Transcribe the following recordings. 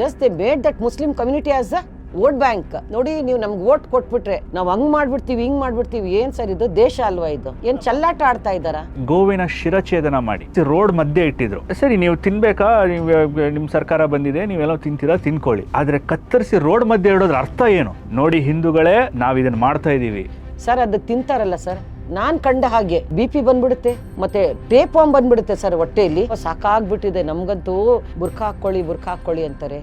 Just they made that Muslim community as a vote bank ನೋಡಿ ನೀವು ನಮ್ಗೆ vote ಕೊಟ್ಬಿಟ್ರೆ ನಾವು ಹಂಗ್ ಮಾಡ್ಬಿಡ್ತೀವಿ ಹಿಂಗ್ ಮಾಡ್ಬಿಡ್ತೀವಿ ಏನ್ ಸರ್ ಇದು? ದೇಶ ಅಲ್ವಾ ಇದು? ಏನ್ ಚಲ್ಲಾಟ ಆಡ್ತಾ ಇದ್ದಾರ? ಗೋವಿನ ಶಿರಛೇದನ ಮಾಡಿ. ರೋಡ್ ಮಧ್ಯೆ ಇಟ್ಟಿದ್ರು. ಸರಿ ನೀವು ತಿನ್ಬೇಕಾ? ನೀವು ನಿಮ್ಮ ಸರ್ಕಾರ ಬಂದಿದೆ ನೀವೆಲ್ಲ ತಿಂತೀರಾ ತಿನ್ಕೊಳ್ಳಿ. ಆದ್ರೆ ಕತ್ತರಿಸಿ ರೋಡ್ ಮಧ್ಯೆ ಇಡೋದ್ರ ಅರ್ಥ ಏನು? ನೋಡಿ ಹಿಂದೂಗಳೇ ನಾವ್ ಇದನ್ನ ಮಾಡ್ತಾ ಇದೀವಿ. ಸರ್ ಅದು ತಿಂತಾರಲ್ಲ ಸರ್. ನಾನ್ ಕಂಡ ಹಾಗೆ ಬಿ ಪಿ ಬಂದ್ಬಿಡುತ್ತೆ ಮತ್ತೆ ಟೇಪ್ ಬಾಂಬ್ ಬಂದ್ಬಿಡುತ್ತೆ ಸರ್ ಹೊಟ್ಟೆಯಲ್ಲಿ ಸಾಕಾಗ್ಬಿಟ್ಟಿದೆ ನಮ್ಗಂತೂ ಬುರ್ಖಾ ಹಾಕೊಳ್ಳಿ ಬುರ್ಖಾ ಹಾಕೊಳ್ಳಿ ಅಂತಾರೆ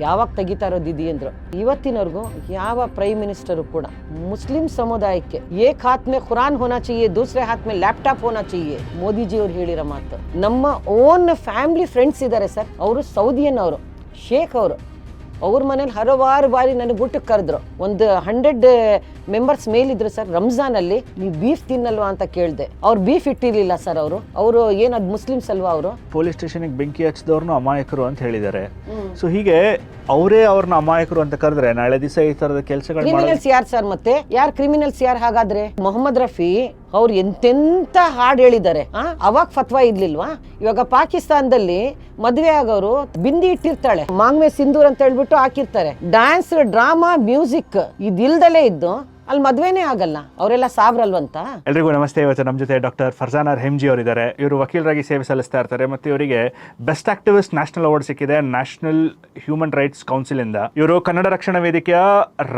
ಯಾವಾಗ ತೆಗಿತಾರೋ ದಿದಿ ಅಂದ್ರು ಇವತ್ತಿನವರೆಗೂ ಯಾವ ಪ್ರೈಮ್ ಮಿನಿಸ್ಟರು ಕೂಡ ಮುಸ್ಲಿಂ ಸಮುದಾಯಕ್ಕೆ ಏಕ್ ಹಾತ್ ಮೇ ಖುರಾನ್ ಹೋನಾ चाहिए ದೂಸರೆ ಹಾತ್ ಮೇ ಲ್ಯಾಪ್ಟಾಪ್ ಹೋನಾ चाहिए ಮೋದಿಜಿ ಅವ್ರು ಹೇಳಿರೋ ಮಾತು ನಮ್ಮ ಓನ್ ಫ್ಯಾಮಿಲಿ ಫ್ರೆಂಡ್ಸ್ ಇದ್ದಾರೆ ಸರ್ ಅವರು ಸೌದಿಯನ್ ಅವರು ಶೇಖ್ ಅವರು ಅವ್ರ ಮನೇಲಿ ಹಲವಾರು ಬಾರಿ ನನಗೆ ಊಟಕ್ಕೆ ಕರೆದ್ರು ಒಂದು ಹಂಡ್ರೆಡ್ ಮೆಂಬರ್ಸ್ ಮೇಲಿದ್ರು ಸರ್ ರಂಜಾನ್ ಅಲ್ಲಿ ನೀವು ಬೀಫ್ ತಿನ್ನಲ್ವಾ ಅಂತ ಕೇಳಿದೆ. ಅವ್ರು ಬೀಫ್ ಇಟ್ಟಿರ್ಲಿಲ್ಲ ಸರ್ ಅವರು. ಅವರು ಏನದು ಮುಸ್ಲಿಮ್ಸ್ ಅಲ್ವಾ ಅವರು? ಪೊಲೀಸ್ ಸ್ಟೇಷನ್ಗೆ ಬೆಂಕಿ ಹಚ್ಚಿದವ್ರನ್ನ ಅಮಾಯಕರು ಅಂತ ಹೇಳಿದ್ದಾರೆ. ಸೊ ಹೀಗೆ ಅವರೇ ಅವ್ರನ್ನ ಅಮಾಯಕರು ಅಂತ ಕರೆದ್ರೆ ನಾಳೆ ದಿವಸ ಈ ತರದ ಕೆಲಸಗಳು ಕ್ರಿಮಿನಲ್ಸ್ ಯಾರು ಸರ್ ಮತ್ತೆ? ಯಾರು ಕ್ರಿಮಿನಲ್ಸ್ ಯಾರು ಹಾಗಾದ್ರೆ? ಮೊಹಮ್ಮದ್ ರಫಿ ಅವ್ರು ಎಂತೆಂತ ಹಾಡು ಹೇಳಿದ್ದಾರೆ. ಆ? ಅವಾಗ ಫತ್ವಾ ಇರ್ಲಿಲ್ವಾ? ಇವಾಗ ಪಾಕಿಸ್ತಾನದಲ್ಲಿ ಮದ್ವೆ ಆಗೋರು ಬಿಂದಿ ಇಟ್ಟಿರ್ತಾಳೆ. ಮಾಂಗ್ಮೆ ಸಿಂಧೂರ್ ಅಂತ ಹೇಳ್ಬಿಟ್ಟು ಹಾಕಿರ್ತಾರೆ. ಡ್ಯಾನ್ಸ್ ಡ್ರಾಮಾ ಮ್ಯೂಸಿಕ್ ಇದಿಲ್ದಲೇ ಇದ್ದು ಅಲ್ಲಿ ಮದುವೆನೇ ಆಗಲ್ಲ ಅವರೆಲ್ಲ ಸಾವ್ರಲ್ವಂತ? ಎಲ್ರಿಗೂ ನಮಸ್ತೆ. ಇವತ್ತು ನಮ್ಮ ಜೊತೆ ಡಾಕ್ಟರ್ ಫರ್ಜಾನಾರ್ ಹೆಮ್ಜಿ ಅವರಿದ್ದಾರೆ. ಇವರು ವಕೀಲರಾಗಿ ಸೇವೆ ಸಲ್ಲಿಸ್ತಾ ಇರ್ತಾರೆ ಮತ್ತು ಇವರಿಗೆ ಬೆಸ್ಟ್ ಆಕ್ಟಿವಿಸ್ಟ್ ನ್ಯಾಷನಲ್ ಅವಾರ್ಡ್ ಸಿಕ್ಕಿದೆ ನ್ಯಾಷನಲ್ ಹ್ಯೂಮನ್ ರೈಟ್ಸ್ ಕೌನ್ಸಿಲ್ ಇಂದ. ಇವರು ಕನ್ನಡ ರಕ್ಷಣಾ ವೇದಿಕೆಯ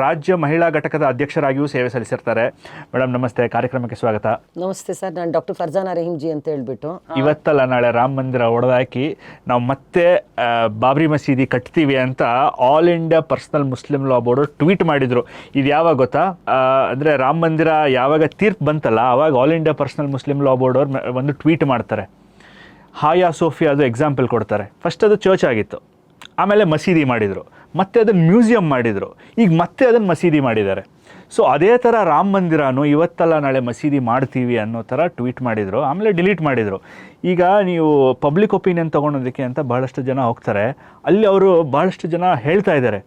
ರಾಜ್ಯ ಮಹಿಳಾ ಘಟಕದ ಅಧ್ಯಕ್ಷರಾಗಿಯೂ ಸೇವೆ ಸಲ್ಲಿಸಿರ್ತಾರೆ. ಮೇಡಮ್ ನಮಸ್ತೆ. ಕಾರ್ಯಕ್ರಮಕ್ಕೆ ಸ್ವಾಗತ. ನಮಸ್ತೆ ಸರ್. ನಾನು ಡಾಕ್ಟರ್ ಫರ್ಜಾನಾ ರಹೀಮ್ಜಿ ಅಂತ ಹೇಳ್ಬಿಟ್ಟು ಇವತ್ತಲ್ಲ ನಾಳೆ ರಾಮ ಮಂದಿರ ಒಡೆದಾಕಿ ನಾವು ಮತ್ತೆ ಬಾಬ್ರಿ ಮಸೀದಿ ಕಟ್ತೀವಿ ಅಂತ all India personal Muslim law board tweet ಮಾಡಿದ್ರು. ಇದು ಯಾವಾಗ ಗೊತ್ತಾ ಅಂದ್ರೆ ರಾಮ ಮಂದಿರ ಯಾವಾಗ ತೀರ್ಪು ಬಂತಲ್ಲ, ಅವಾಗ all India personal Muslim law board ಅವ್ರು ಒಂದು ಟ್ವೀಟ್ ಮಾಡ್ತಾರೆ. ಹಾಯಾ ಸೋಫಿಯಾ ಅದು ಎಕ್ಸಾಂಪಲ್ ಕೊಡ್ತಾರೆ. ಫಸ್ಟ್ ಅದು ಚರ್ಚ್ ಆಗಿತ್ತು. ಆಮೇಲೆ ಮಸೀದಿ ಮಾಡಿದರು. ಮತ್ತೆ ಅದನ್ನು ಮ್ಯೂಸಿಯಂ ಮಾಡಿದರು. ಈಗ ಮತ್ತೆ ಅದನ್ನು ಮಸೀದಿ ಮಾಡಿದ್ದಾರೆ. ಸೊ ಅದೇ ಥರ ರಾಮ ಮಂದಿರನೂ ಇವತ್ತಲ್ಲ ನಾಳೆ ಮಸೀದಿ ಮಾಡ್ತೀವಿ ಅನ್ನೋ ಥರ ಟ್ವೀಟ್ ಮಾಡಿದರು. ಆಮೇಲೆ ಡಿಲೀಟ್ ಮಾಡಿದರು. ಈಗ ನೀವು ಪಬ್ಲಿಕ್ ಒಪಿನಿಯನ್ ತೊಗೊಳೋದಕ್ಕೆ ಅಂತ ಬಹಳಷ್ಟು ಜನ ಹೋಗ್ತಾರೆ. ಅಲ್ಲಿ ಅವರು ಬಹಳಷ್ಟು ಜನ ಹೇಳ್ತಾ ಇದ್ದಾರೆ.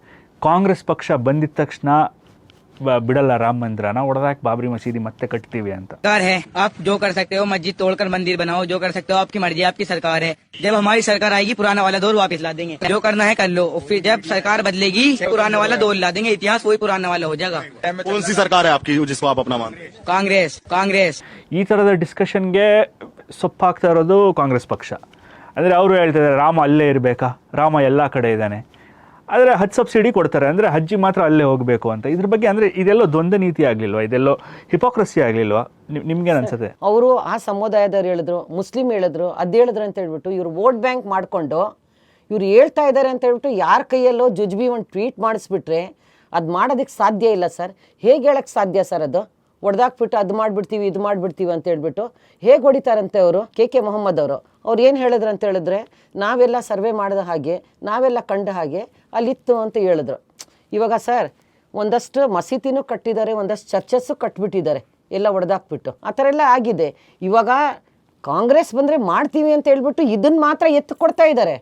ಕಾಂಗ್ರೆಸ್ ಪಕ್ಷ ಬಂದಿದ್ದ ತಕ್ಷಣ ಬಿಡಲ್ಲ ರಾಮ ಮಂದಿರನ ಹೊಡೆದಾಕಿ ಬಾಬ್ರಿ ಮಸೀದಿ ಮತ್ತೆ ಕಟ್ತೀವಿ ಅಂತ सरकार है आप जो कर सकते हो मस्जिद तोड़कर मंदिर बनाओ जो कर सकते हो आपकी मर्जी आपकी सरकार है जब हमारी सरकार आएगी पुराना वाला दौर वापस ला देंगे जो करना है कर लो और फिर जब सरकार बदलेगी पुराना वाला दौर ला देंगे इतिहास वही पुराना वाला हो जाएगा कौन सी सरकार है आपकी जिसको आप अपना मानते हैं कांग्रेस कांग्रेस ಈ ಥರದ ಡಿಸ್ಕಷನ್ಗೆ ಸೊಪ್ಪಾಗ್ತಾ ಇರೋದು ಕಾಂಗ್ರೆಸ್ ಪಕ್ಷ ಅಂದರೆ ಅವರು ಹೇಳ್ತಿದ್ದಾರೆ ರಾಮ ಅಲ್ಲೇ ಇರಬೇಕಾ ರಾಮ ಎಲ್ಲ ಕಡೆ ಇದ್ದಾನೆ ಆದರೆ ಹಜ್ ಸಬ್ಸಿಡಿ ಕೊಡ್ತಾರೆ. ಅಂದರೆ ಹಜ್ಜಿ ಮಾತ್ರ ಅಲ್ಲೇ ಹೋಗಬೇಕು ಅಂತ. ಇದ್ರ ಬಗ್ಗೆ ಅಂದರೆ ಇದೆಲ್ಲೋ ದ್ವಂದ್ವ ನೀತಿ ಆಗಲಿಲ್ವಾ? ಇದೆಲ್ಲೋ ಹಿಪೋಕ್ರಸಿ ಆಗಲಿಲ್ವಾ? ನಿಮ್ಗೆ ಅನ್ಸುತ್ತೆ? ಅವರು ಆ ಸಮುದಾಯದವ್ರು ಹೇಳಿದ್ರು, ಮುಸ್ಲಿಂ ಹೇಳಿದ್ರು, ಅದು ಹೇಳಿದ್ರು ಅಂತ ಹೇಳ್ಬಿಟ್ಟು ಇವರು ವೋಟ್ ಬ್ಯಾಂಕ್ ಮಾಡಿಕೊಂಡು ಇವ್ರು ಹೇಳ್ತಾ ಇದ್ದಾರೆ ಅಂತ ಹೇಳ್ಬಿಟ್ಟು ಯಾರ ಕೈಯಲ್ಲೋ ಜುಜ್ಬಿ ಒಂದು ಟ್ವೀಟ್ ಮಾಡಿಸ್ಬಿಟ್ರೆ ಅದು ಮಾಡೋದಕ್ಕೆ ಸಾಧ್ಯ ಇಲ್ಲ ಸರ್. ಹೇಗೆ ಹೇಳಕ್ಕೆ ಸಾಧ್ಯ ಸರ್ ಅದು? ಹೊಡೆದಾಕ್ಬಿಟ್ಟು ಅದು ಮಾಡಿಬಿಡ್ತೀವಿ, ಇದು ಮಾಡಿಬಿಡ್ತೀವಿ ಅಂತ ಹೇಳ್ಬಿಟ್ಟು ಹೇಗೆ ಹೊಡಿತಾರಂತೆ ಅವರು? ಕೆ ಕೆ ಮೊಹಮ್ಮದ್ ಅವರು. ಅವ್ರು ಏನು ಹೇಳಿದ್ರು ಅಂತ ಹೇಳಿದ್ರೆ, ನಾವೆಲ್ಲ ಸರ್ವೆ ಮಾಡಿದ ಹಾಗೆ, ನಾವೆಲ್ಲ ಕಂಡ ಹಾಗೆ ಅಲ್ಲಿತ್ತು ಅಂತ ಹೇಳಿದ್ರು. ಇವಾಗ ಸರ್, ಒಂದಷ್ಟು ಮಸೀದಿನೂ ಕಟ್ಟಿದ್ದಾರೆ, ಒಂದಷ್ಟು ಚರ್ಚಸ್ಸು ಕಟ್ಬಿಟ್ಟಿದ್ದಾರೆ, ಎಲ್ಲ ಹೊಡೆದಾಕ್ಬಿಟ್ಟು ಆ ಥರ ಎಲ್ಲ ಆಗಿದೆ. ಇವಾಗ ಕಾಂಗ್ರೆಸ್ ಬಂದರೆ ಮಾಡ್ತೀವಿ ಅಂತ ಹೇಳ್ಬಿಟ್ಟು ಇದನ್ನು ಮಾತ್ರ ಎತ್ತು ಕೊಡ್ತಾ ಇದ್ದಾರೆ.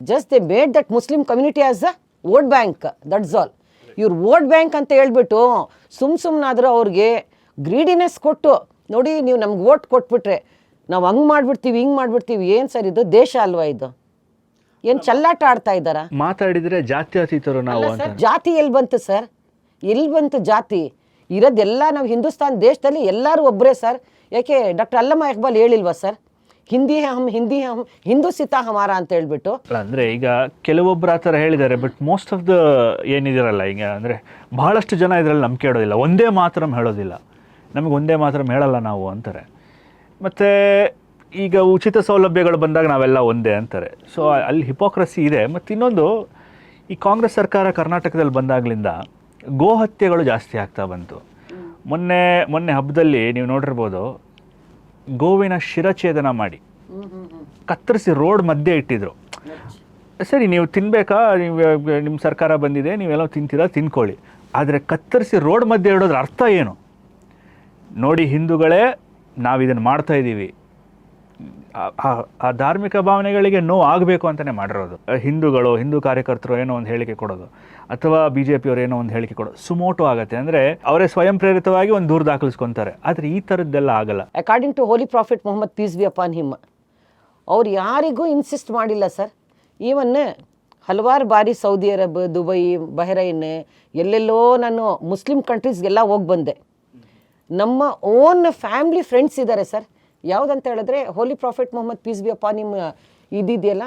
Just they made that Muslim community as a vote bank that's all ಇವ್ರು ವೋಟ್ ಬ್ಯಾಂಕ್ ಅಂತ ಹೇಳ್ಬಿಟ್ಟು ಸುಮ್ ಸುಮ್ಮನಾದರೂ ಅವ್ರಿಗೆ ಗ್ರೀಡಿನೆಸ್ ಕೊಟ್ಟು ನೋಡಿ ನೀವು ನಮ್ಗೆ ವೋಟ್ ಕೊಟ್ಬಿಟ್ರೆ ನಾವು ಹಂಗೆ ಮಾಡ್ಬಿಡ್ತೀವಿ ಹಿಂಗೆ ಮಾಡ್ಬಿಡ್ತೀವಿ ಏನು ಸರ್ ಇದು? ದೇಶ ಅಲ್ವಾ ಇದು? ಏನು ಚಲ್ಲಾಟ ಆಡ್ತಾ ಇದ್ದಾರ? ಮಾತಾಡಿದರೆ ಜಾತ್ಯತೀತರು ನಾವು ಅಂತ. ಸರ್ ಜಾತಿ ಎಲ್ಲಿ ಬಂತು ಸರ್? ಎಲ್ಲಿ ಬಂತು ಜಾತಿ? ಇರೋದೆಲ್ಲ ನಾವು ಹಿಂದೂಸ್ತಾನ್ ದೇಶದಲ್ಲಿ ಎಲ್ಲರೂ ಒಬ್ಬರೇ ಸರ್. ಯಾಕೆ ಡಾಕ್ಟರ್ ಅಲ್ಲಮ್ಮ ಇಕ್ಬಾಲ್ ಹೇಳಿಲ್ವಾ ಸರ್? ಹಿಂದಿ ಹಮ್ ಹಿಂದಿ ಹಮ್ ಹಿಂದೂ ಸಿತಾ ಹಮಾರ ಅಂತ ಹೇಳ್ಬಿಟ್ಟು. ಅಂದ್ರೆ ಈಗ ಕೆಲವೊಬ್ರು ಆ ಥರ ಹೇಳಿದ್ದಾರೆ ಬಟ್ ಮೋಸ್ಟ್ ಆಫ್ ದ ಏನಿದಿರಲ್ಲ ಈಗ ಅಂದ್ರೆ ಬಹಳಷ್ಟು ಜನ ಇದರಲ್ಲಿ ನಂಬಿಕೆ ಇಡೋದಿಲ್ಲ ಒಂದೇ ಮಾತ್ರ ಹೇಳೋದಿಲ್ಲ. ನಮಗೆ ಒಂದೇ ಮಾತ್ರ ಮೇಳಲ್ಲ ನಾವು ಅಂತಾರೆ. ಮತ್ತು ಈಗ ಉಚಿತ ಸೌಲಭ್ಯಗಳು ಬಂದಾಗ ನಾವೆಲ್ಲ ಒಂದೇ ಅಂತಾರೆ. ಸೊ ಅಲ್ಲಿ ಹಿಪೋಕ್ರಸಿ ಇದೆ. ಮತ್ತು ಇನ್ನೊಂದು, ಈ ಕಾಂಗ್ರೆಸ್ ಸರ್ಕಾರ ಕರ್ನಾಟಕದಲ್ಲಿ ಬಂದಾಗಲಿಂದ ಗೋಹತ್ಯೆಗಳು ಜಾಸ್ತಿ ಆಗ್ತಾ ಬಂತು. ಮೊನ್ನೆ ಮೊನ್ನೆ ಹಬ್ಬದಲ್ಲಿ ನೀವು ನೋಡಿರ್ಬೋದು, ಗೋವಿನ ಶಿರಛೇದನ ಮಾಡಿ ಕತ್ತರಿಸಿ ರೋಡ್ ಮಧ್ಯೆ ಇಟ್ಟಿದ್ರು. ಸರಿ, ನೀವು ತಿನ್ಬೇಕಾ? ನೀವು, ನಿಮ್ಮ ಸರ್ಕಾರ ಬಂದಿದೆ, ನೀವೆಲ್ಲ ತಿಂತೀರಾ? ತಿನ್ಕೊಳ್ಳಿ. ಆದರೆ ಕತ್ತರಿಸಿ ರೋಡ್ ಮಧ್ಯೆ ಇಡೋದ್ರ ಅರ್ಥ ಏನು? ನೋಡಿ ಹಿಂದೂಗಳೇ ನಾವು ಇದನ್ನು ಮಾಡ್ತಾ ಇದ್ದೀವಿ. ಆ- ಧಾರ್ಮಿಕ ಭಾವನೆಗಳಿಗೆ ನೋವು ಆಗಬೇಕು ಅಂತಲೇ ಮಾಡಿರೋದು. ಹಿಂದೂಗಳು, ಹಿಂದೂ ಕಾರ್ಯಕರ್ತರು ಏನೋ ಒಂದು ಹೇಳಿಕೆ ಕೊಡೋದು. ಅಥವಾ ಬಿ ಜೆ ಪಿಯವರು ಏನೋ ಒಂದು ಹೇಳಿಕೆ ಕೊಡೋದು. ಸುಮೋಟು ಆಗುತ್ತೆ. ಅಂದರೆ ಅವರೇ ಸ್ವಯಂ ಪ್ರೇರಿತವಾಗಿ ಒಂದು ದೂರು ದಾಖಲಿಸ್ಕೊತಾರೆ. ಆದರೆ ಈ ಥರದ್ದೆಲ್ಲ ಆಗಲ್ಲ. According to holy prophet Muhammad peace be upon him ಅವ್ರು ಯಾರಿಗೂ ಇನ್ಸಿಸ್ಟ್ ಮಾಡಿಲ್ಲ ಸರ್ ಈವನ್ ಹಲವಾರು ಬಾರಿ ಸೌದಿ ಅರಬ್ ದುಬೈ ಬಹರೈನ್ ಎಲ್ಲೆಲ್ಲೋ ನಾನು ಮುಸ್ಲಿಂ ಕಂಟ್ರೀಸ್ಗೆಲ್ಲ ಹೋಗಿ ಬಂದೆ. ನಮ್ಮ ಓನ್ ಫ್ಯಾಮ್ಲಿ ಫ್ರೆಂಡ್ಸ್ ಇದ್ದಾರೆ ಸರ್ ಯಾವುದಂತ ಹೇಳಿದ್ರೆ holy prophet Muhammad peace be upon him ಇದಿದೆಯಲ್ಲ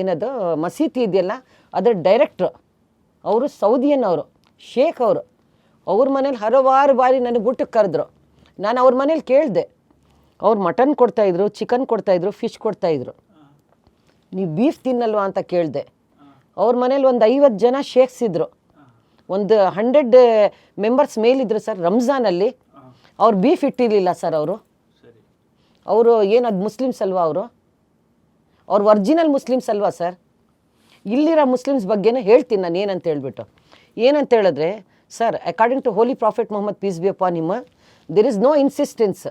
ಏನದು, ಮಸೀದಿ ಇದೆಯಲ್ಲ, ಅದರ ಡೈರೆಕ್ಟ್ರು ಅವರು ಸೌದಿಯನ್ ಅವರು ಶೇಖ್ ಅವರು. ಅವ್ರ ಮನೇಲಿ ಹಲವಾರು ಬಾರಿ ನನಗೆ ಊಟಕ್ಕೆ ಕರೆದ್ರು. ನಾನು ಅವ್ರ ಮನೇಲಿ ಕೇಳಿದೆ. ಅವ್ರು ಮಟನ್ ಕೊಡ್ತಾಯಿದ್ರು ಚಿಕನ್ ಕೊಡ್ತಾಯಿದ್ರು ಫಿಶ್ ಕೊಡ್ತಾಯಿದ್ರು ನೀವು ಬೀಫ್ ತಿನ್ನಲ್ವಾ ಅಂತ ಕೇಳಿದೆ. ಅವ್ರ ಮನೇಲಿ ಒಂದು ಐವತ್ತು ಜನ ಶೇಖ್ಸಿದ್ರು. ಒಂದು ಹಂಡ್ರೆಡ್ ಮೆಂಬರ್ಸ್ ಮೇಲಿದ್ರು ಸರ್ ರಂಜಾನಲ್ಲಿ ಅವ್ರು ಬೀಫ್ ಇಟ್ಟಿರಲಿಲ್ಲ ಸರ್. ಅವರು ಅವರು ಏನದು ಮುಸ್ಲಿಮ್ಸ್ ಅಲ್ವಾ ಅವರು? ಅವ್ರು ಒರ್ಜಿನಲ್ ಮುಸ್ಲಿಮ್ಸ್ ಅಲ್ವಾ ಸರ್ ಇಲ್ಲಿರೋ ಮುಸ್ಲಿಮ್ಸ್ ಬಗ್ಗೆನೇ ಹೇಳ್ತೀನಿ ನಾನು ಏನಂತ ಹೇಳಿಬಿಟ್ಟು. ಏನಂತ ಹೇಳಿದ್ರೆ sir according to holy prophet Muhammad peace be upon him there is no ಇನ್ಸಿಸ್ಟೆನ್ಸ್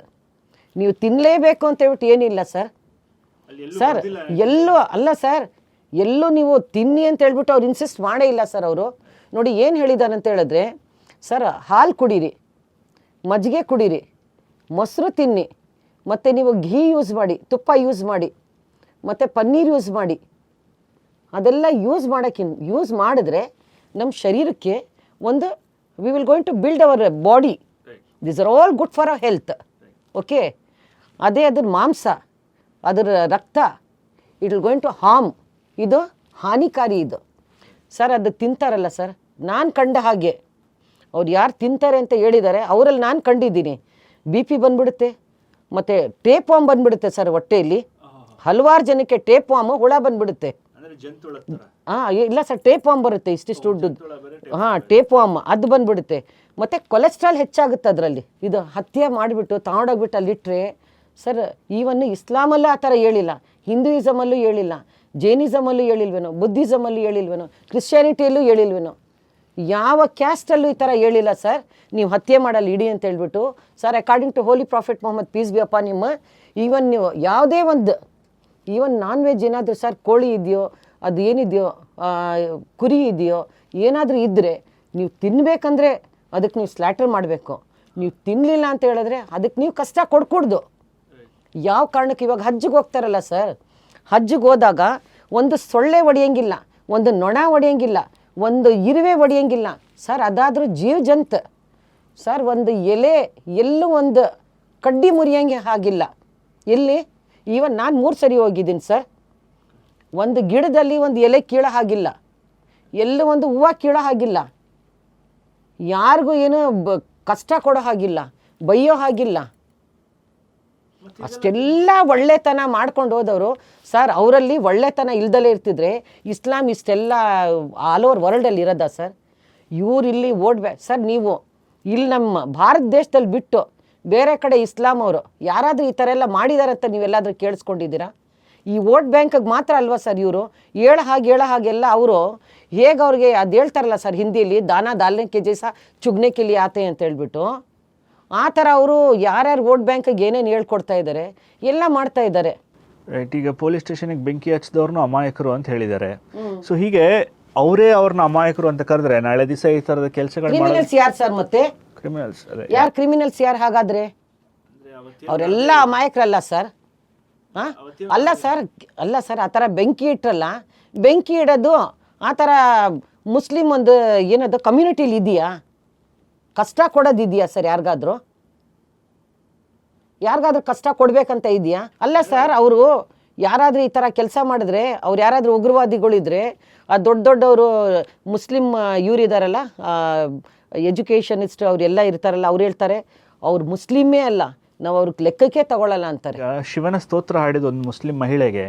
ನೀವು ತಿನ್ನಲೇಬೇಕು ಅಂತ ಹೇಳ್ಬಿಟ್ಟು ಏನಿಲ್ಲ ಸರ್ ಸರ್ ಎಲ್ಲೂ ಅಲ್ಲ ಸರ್ ಎಲ್ಲೂ ನೀವು ತಿನ್ನಿ ಅಂತ ಹೇಳ್ಬಿಟ್ಟು ಅವ್ರು ಇನ್ಸಿಸ್ಟ್ ಮಾಡೇ ಇಲ್ಲ ಸರ್ ಅವರು. ನೋಡಿ ಏನು ಹೇಳಿದಾರೆ ಅಂತ ಹೇಳಿದ್ರೆ ಸರ್ ಹಾಲು ಕುಡೀರಿ. ಮಜ್ಜಿಗೆ ಕುಡೀರಿ, ಮೊಸರು ತಿನ್ನಿ, ಮತ್ತು ನೀವು ಘೀ ಯೂಸ್ ಮಾಡಿ, ತುಪ್ಪ ಯೂಸ್ ಮಾಡಿ, ಮತ್ತು ಪನ್ನೀರ್ ಯೂಸ್ ಮಾಡಿ, ಅದೆಲ್ಲ ಯೂಸ್ ಮಾಡೋಕ್ಕಿನ್ ಯೂಸ್ ಮಾಡಿದ್ರೆ ನಮ್ಮ ಶರೀರಕ್ಕೆ ಒಂದು we will going to build our body this are all good for our health okay ಅದೇ ಅದ್ರ ಮಾಂಸ, ಅದರ ರಕ್ತ it will going to harm ಇದು ಹಾನಿಕಾರಿ ಇದು. ಸರ್ ಅದು ತಿಂತಾರಲ್ಲ ಸರ್ ನಾನು ಕಂಡ ಹಾಗೆ. ಅವ್ರು ಯಾರು ತಿಂತಾರೆ ಅಂತ ಹೇಳಿದ್ದಾರೆ ಅವರಲ್ಲಿ ನಾನು ಕಂಡಿದ್ದೀನಿ. ಬಿ ಪಿ ಬಂದ್ಬಿಡುತ್ತೆ ಮತ್ತು ಟೇಪ್ ವಾಮ್ ಬಂದ್ಬಿಡುತ್ತೆ ಸರ್ ಹೊಟ್ಟೆಯಲ್ಲಿ. ಹಲವಾರು ಜನಕ್ಕೆ ಟೇಪ್ ವಾಮ್ ಹುಳ ಬಂದ್ಬಿಡುತ್ತೆ. ಹಾಂ ಇಲ್ಲ ಸರ್ ಟೇಪ್ ವಾಮ್ ಬರುತ್ತೆ ಇಷ್ಟಿಷ್ಟು ಉಡ್ಡದ್ದು ಹಾಂ ಟೇಪ್ ವಾಮ್ ಅದು ಬಂದ್ಬಿಡುತ್ತೆ. ಮತ್ತು ಕೊಲೆಸ್ಟ್ರಾಲ್ ಹೆಚ್ಚಾಗುತ್ತೆ ಅದರಲ್ಲಿ. ಇದು ಹತ್ಯೆ ಮಾಡಿಬಿಟ್ಟು ತಗೊಂಡೋಗ್ಬಿಟ್ಟು ಅಲ್ಲಿಟ್ಟರೆ ಸರ್ ಈವನ್ನು ಇಸ್ಲಾಮಲ್ಲೂ ಆ ಥರ ಹೇಳಿಲ್ಲ. ಹಿಂದೂಯಿಸಮಲ್ಲೂ ಹೇಳಿಲ್ಲ. ಜೈನಿಸಮಲ್ಲೂ ಹೇಳಿಲ್ವೇನೋ ಬುದ್ಧಿಸಮಲ್ಲೂ ಹೇಳಿಲ್ವೇನೋ ಕ್ರಿಶ್ಚಿಯಾನಿಟಿಯಲ್ಲೂ ಹೇಳಿಲ್ವೇನೋ. ಯಾವ ಕ್ಯಾಸ್ಟಲ್ಲೂ ಈ ಥರ ಹೇಳಿಲ್ಲ ಸರ್. ನೀವು ಹತ್ಯೆ ಮಾಡಲ್ಲ ಇಡಿ ಅಂತ ಹೇಳ್ಬಿಟ್ಟು. Sir according to holy prophet Muhammad peace be upon him even ನೀವು ಯಾವುದೇ ಒಂದು ಈವನ್ ನಾನ್ ವೆಜ್ ಏನಾದರೂ ಸರ್, ಕೋಳಿ ಇದೆಯೋ, ಅದು ಏನಿದೆಯೋ ಕುರಿ ಇದೆಯೋ, ಏನಾದರೂ ಇದ್ದರೆ ನೀವು ತಿನ್ನಬೇಕಂದ್ರೆ ಅದಕ್ಕೆ ನೀವು ಸ್ಲ್ಯಾಟರ್ ಮಾಡಬೇಕು. ನೀವು ತಿನ್ನಲಿಲ್ಲ ಅಂತ ಹೇಳಿದ್ರೆ ಅದಕ್ಕೆ ನೀವು ಕಷ್ಟ ಕೊಡ್ಕೊಡ್ದು. ಯಾವ ಕಾರಣಕ್ಕೆ ಇವಾಗ ಹಜ್ಜಿಗೆ ಹೋಗ್ತಾರಲ್ಲ ಸರ್? ಹಜ್ಜಿಗೆ ಹೋದಾಗ ಒಂದು ಸೊಳ್ಳೆ ಒಡೆಯಂಗಿಲ್ಲ, ಒಂದು ನೊಣ ಹೊಡೆಯಂಗಿಲ್ಲ ಒಂದು ಇರುವೆ ಒಡೆಯಂಗಿಲ್ಲ. ಸರ್, ಅದಾದರೂ ಜೀವ ಜಂತು ಸರ್, ಒಂದು ಎಲೆ ಎಲ್ಲೂ ಒಂದು ಕಡ್ಡಿ ಮುರಿಯಂಗೆ ಆಗಿಲ್ಲ. ಎಲ್ಲಿ? ಈವನ್ ನಾನು ಮೂರು ಸರಿ ಹೋಗಿದ್ದೀನಿ, ಸರ್. ಒಂದು ಗಿಡದಲ್ಲಿ ಒಂದು ಎಲೆ ಕೀಳ ಹಾಗಿಲ್ಲ ಎಲ್ಲೂ ಒಂದು ಹೂವು ಕೀಳ ಹಾಗಿಲ್ಲ ಯಾರಿಗೂ ಏನು ಕಷ್ಟ ಕೊಡೋ ಹಾಗಿಲ್ಲ. ಬೈಯೋ ಹಾಗಿಲ್ಲ. ಅಷ್ಟೆಲ್ಲ ಒಳ್ಳೆತನ ಮಾಡ್ಕೊಂಡು ಹೋದವರು. ಸರ್, ಅವರಲ್ಲಿ ಒಳ್ಳೆತನ ಇಲ್ದಲೇ ಇರ್ತಿದ್ರೆ ಇಸ್ಲಾಂ ಇಷ್ಟೆಲ್ಲ ಆಲ್ ಓವರ್ ವರ್ಲ್ಡಲ್ಲಿ ಇರೋದಾ ಸರ್? ಇವ್ರು ಇಲ್ಲಿ ಓಡ್ಬೇ, ಸರ್, ನೀವು ಇಲ್ಲಿ ನಮ್ಮ ಭಾರತ ದೇಶದಲ್ಲಿ ಬಿಟ್ಟು ಬೇರೆ ಕಡೆ ಇಸ್ಲಾಂ ಅವರು ಯಾರಾದರೂ ಈ ಥರ ಎಲ್ಲ ಮಾಡಿದ್ದಾರೆ ಅಂತ ನೀವೆಲ್ಲಾದರೂ ಕೇಳಿಸ್ಕೊಂಡಿದ್ದೀರಾ? ಈ ವೋಟ್ ಬ್ಯಾಂಕಿಗೆ ಮಾತ್ರ ಅಲ್ವಾ ಸರ್ ಇವರು? ಹೇಳ ಹಾಗೆ ಹೇಳ ಹಾಗೆಲ್ಲ ಅವರು ಹೇಗೆ ಅವ್ರಿಗೆ ಅದು ಹೇಳ್ತಾರಲ್ಲ ಸರ್ ಹಿಂದಿಯಲ್ಲಿ ದಾನ ದಾಲ್ನೆ ಕೆ ಜೈಸ, ಚುಗ್ನೆ ಕಿಲಿ ಆತೆ ಅಂತ ಹೇಳ್ಬಿಟ್ಟು. ಆ ಥರ ಅವರು ಯಾರ್ಯಾರು ವೋಟ್ ಬ್ಯಾಂಕಿಗೆ ಏನೇನು ಹೇಳ್ಕೊಡ್ತಾ ಇದ್ದಾರೆ ಎಲ್ಲ ಮಾಡ್ತಾ ಇದ್ದಾರೆ. ರೈಟ್ ಈಗ ಪೊಲೀಸ್ ಸ್ಟೇಷನ್ಗೆ ಬೆಂಕಿ ಹಚ್ಚಿದವ್ರನ್ನ ಅಮಾಯಕರು ಅಂತ ಹೇಳಿದ್ದಾರೆ. ಸೊ ಹೀಗೆ ಅವರೇ ಅವ್ರನ್ನ ಅಮಾಯಕರು ಅಂತ ಕರೆದ್ರೆ ನಾಳೆ ದಿವಸ ಈ ತರದ ಕೆಲಸಗಳು ಕ್ರಿಮಿನಲ್ಸ್ ಯಾರು ಸರ್ ಮತ್ತೆ? ಕ್ರಿಮಿನಲ್ಸ್ ಯಾರು ಕ್ರಿಮಿನಲ್ಸ್ ಯಾರು ಹಾಗಾದ್ರೆ? ಅವರೆಲ್ಲ ಅಮಾಯಕರಲ್ಲ ಸರ್ ಹಾಂ? ಅಲ್ಲ ಸರ್ ಅಲ್ಲ ಸರ್ ಆ ಥರ ಬೆಂಕಿ ಇಟ್ರಲ್ಲ ಬೆಂಕಿ ಇಡೋದು ಆ ಥರ ಮುಸ್ಲಿಂ ಒಂದು ಏನದು ಕಮ್ಯುನಿಟಿಲಿ ಇದೆಯಾ? ಕಷ್ಟ ಕೊಡೋದಿದೆಯಾ ಸರ್ ಯಾರಿಗಾದ್ರೂ? ಯಾರಿಗಾದ್ರೂ ಕಷ್ಟ ಕೊಡಬೇಕಂತ ಇದೆಯಾ? ಅಲ್ಲ ಸರ್ ಅವರು ಯಾರಾದರೂ ಈ ಥರ ಕೆಲಸ ಮಾಡಿದ್ರೆ ಅವ್ರು ಯಾರಾದರೂ ಉಗ್ರವಾದಿಗಳಿದ್ರೆ ಆ ದೊಡ್ಡ ದೊಡ್ಡವರು ಮುಸ್ಲಿಂ ಇವರಿದ್ದಾರಲ್ಲ ಎಜುಕೇಷನಿಸ್ಟ್ ಅವರೆಲ್ಲ ಇರ್ತಾರಲ್ಲ ಅವ್ರು ಹೇಳ್ತಾರೆ ಅವ್ರು ಮುಸ್ಲಿಮೇ ಅಲ್ಲ ನಾವು ಅವ್ರಿಗೆ ಲೆಕ್ಕಕ್ಕೆ ತಗೊಳ್ಳಲ್ಲ ಅಂತಾರೆ. ಶಿವನ ಸ್ತೋತ್ರ ಹಾಡಿದ ಒಂದು ಮುಸ್ಲಿಂ ಮಹಿಳೆಗೆ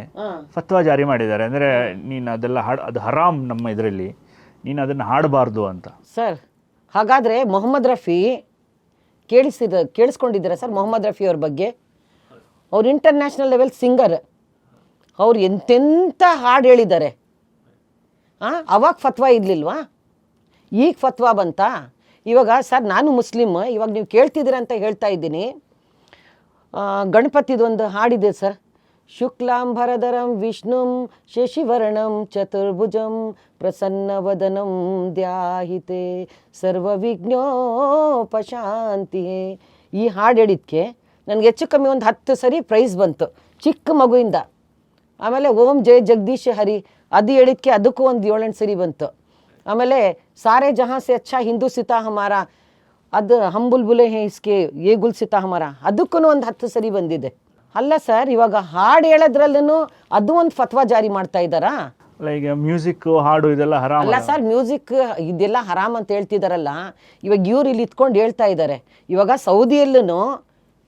ಫತ್ವಾ ಜಾರಿ ಮಾಡಿದ್ದಾರೆ. ಅಂದರೆ ನೀನು ಅದೆಲ್ಲ ಹಾಡು ಅದು ಹರಾಮ್ ನಮ್ಮ ಇದರಲ್ಲಿ ನೀನು ಅದನ್ನು ಹಾಡಬಾರ್ದು ಅಂತ. ಸರ್ ಹಾಗಾದರೆ ಮೊಹಮ್ಮದ್ ರಫಿ ಕೇಳಿಸಿದ, ಕೇಳಿಸ್ಕೊಂಡಿದ್ದೀರಾ ಸರ್ ಮೊಹಮ್ಮದ್ ರಫಿ ಅವ್ರ ಬಗ್ಗೆ? ಅವ್ರು ಇಂಟರ್ನ್ಯಾಷನಲ್ ಲೆವೆಲ್ ಸಿಂಗರ್ ಅವ್ರು ಎಂತೆಂಥ ಹಾಡು ಹೇಳಿದ್ದಾರೆ. ಹಾಂ ಅವಾಗ ಫತ್ವಾ ಇರಲಿಲ್ವಾ? ಈಗ ಫತ್ವಾ ಬಂತಾ? ಇವಾಗ ಸರ್, ನಾನು ಮುಸ್ಲಿಮ್, ಇವಾಗ ನೀವು ಕೇಳ್ತಿದ್ದೀರ ಅಂತ ಹೇಳ್ತಾ ಇದ್ದೀನಿ. ಗಣಪತಿದೊಂದು ಹಾಡಿದೆ ಸರ್. ಶುಕ್ಲಾಂಬರಧರಂ ವಿಷ್ಣುಂ ಶಶಿವರ್ಣಂ ಚತುರ್ಭುಜಂ ಪ್ರಸನ್ನವದನಂ ದ್ಯಾಹಿತೆ ಸರ್ವವಿಘ್ನೋಪಶಾಂತಿ ಈ ಹಾಡು ಹೇಳಿದ್ಕೆ ನನಗೆ ಹೆಚ್ಚು ಕಮ್ಮಿ ಒಂದು ಹತ್ತು ಸರಿ ಪ್ರೈಸ್ ಬಂತು ಚಿಕ್ಕ ಮಗುವಿಂದ. ಆಮೇಲೆ ಓಂ ಜಯ ಜಗದೀಶ ಹರಿ, ಅದು ಹೇಳಿದ್ಕೆ ಅದಕ್ಕೂ ಒಂದು ಏಳೆಂಟು ಸರಿ ಬಂತು. ಆಮೇಲೆ ಸಾರೆ ಜಹಾಂ ಸೆ ಅಚ್ಚಾ ಹಿಂದೂ ಸಿತಾ ಹಮಾರ ಅದು ಹಂಬುಲ್ಬುಲೆ ಬುಲ್ಬುಲೆ ಹೇ ಇಸ್ಕೆ ಏ ಗುಲ್ ಸಿತಾ ಹಮಾರ ಅದಕ್ಕೂ ಒಂದು ಹತ್ತು ಸರಿ ಬಂದಿದೆ. ಅಲ್ಲ ಸರ್ ಇವಾಗ ಹಾಡು ಹೇಳೋದ್ರಲ್ಲೂ ಅದು ಒಂದು ಫತ್ವಾ ಜಾರಿ ಮಾಡ್ತಾ ಇದ್ದಾರಾ? ಲೈಕ್ ಮ್ಯೂಸಿಕ್ ಹಾಡು ಇದೆಲ್ಲ ಹರಾಮ ಅಲ್ಲ ಸರ್ ಮ್ಯೂಸಿಕ್ ಇದೆಲ್ಲ ಹರಾಮ್ ಅಂತ ಹೇಳ್ತಿದಾರಲ್ಲ ಇವಾಗ ಇವ್ರು ಇಲ್ಲಿ ಇತ್ಕೊಂಡು ಹೇಳ್ತಾ ಇದ್ದಾರೆ ಇವಾಗ ಸೌದಿಯಲ್ಲೂ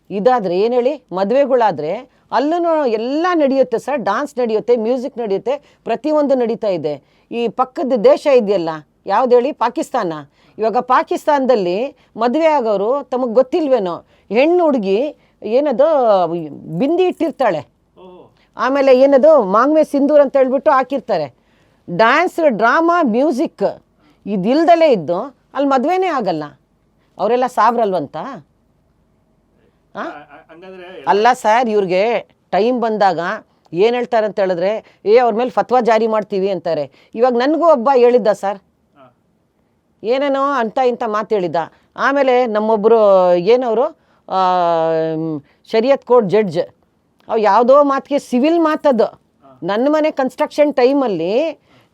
ಇದಾದ್ರೆ ಏನು ಹೇಳಿ ಮದುವೆಗಳಾದರೆ ಅಲ್ಲೂ ಎಲ್ಲ ನಡೆಯುತ್ತೆ ಸರ್ ಡಾನ್ಸ್ ನಡೆಯುತ್ತೆ ಮ್ಯೂಸಿಕ್ ನಡೆಯುತ್ತೆ ಪ್ರತಿಯೊಂದು ನಡೀತಾ ಇದೆ. ಈ ಪಕ್ಕದ ದೇಶ ಇದೆಯಲ್ಲ ಯಾವ್ದು ಹೇಳಿ ಪಾಕಿಸ್ತಾನ. ಇವಾಗ ಪಾಕಿಸ್ತಾನದಲ್ಲಿ ಮದುವೆ ಆಗೋರು ತಮಗೆ ಗೊತ್ತಿಲ್ವೇನೋ ಹೆಣ್ಣು ಹುಡುಗಿ ಏನದು ಬಿಂದಿ ಇಟ್ಟಿರ್ತಾಳೆ. ಆಮೇಲೆ ಏನದು ಮಾಂಗ್ಮೆ ಸಿಂಧೂರ್ ಅಂತ ಹೇಳ್ಬಿಟ್ಟು ಹಾಕಿರ್ತಾರೆ. ಡ್ಯಾನ್ಸ್ ಡ್ರಾಮಾ ಮ್ಯೂಸಿಕ್ ಇದಿಲ್ದಲೇ ಇದ್ದು ಅಲ್ಲಿ ಮದುವೆನೇ ಆಗಲ್ಲ. ಅವರೆಲ್ಲ ಸಾಬ್ರಲ್ವಂತ? ಆ? ಅಲ್ಲ ಸರ್ ಇವ್ರಿಗೆ ಟೈಮ್ ಬಂದಾಗ ಏನು ಹೇಳ್ತಾರೆ ಅಂತ ಹೇಳಿದ್ರೆ ಏ ಅವ್ರ ಮೇಲೆ ಫತ್ವಾ ಜಾರಿ ಮಾಡ್ತೀವಿ ಅಂತಾರೆ. ಇವಾಗ ನನಗೂ ಒಬ್ಬ ಹೇಳಿದ್ದ ಸರ್. ಏನೇನೋ ಅಂತ ಇಂಥ ಮಾತು ಹೇಳಿದ್ದ. ಆಮೇಲೆ ನಮ್ಮೊಬ್ಬರು ಏನವರು? ಶರಿಯತ್ ಕೋರ್ಟ್ ಜಡ್ಜ್. ಅವು ಯಾವುದೋ ಮಾತಿಗೆ ಸಿವಿಲ್ ಮಾತದು. ನನ್ನ ಮನೆ ಕನ್ಸ್ಟ್ರಕ್ಷನ್ ಟೈಮಲ್ಲಿ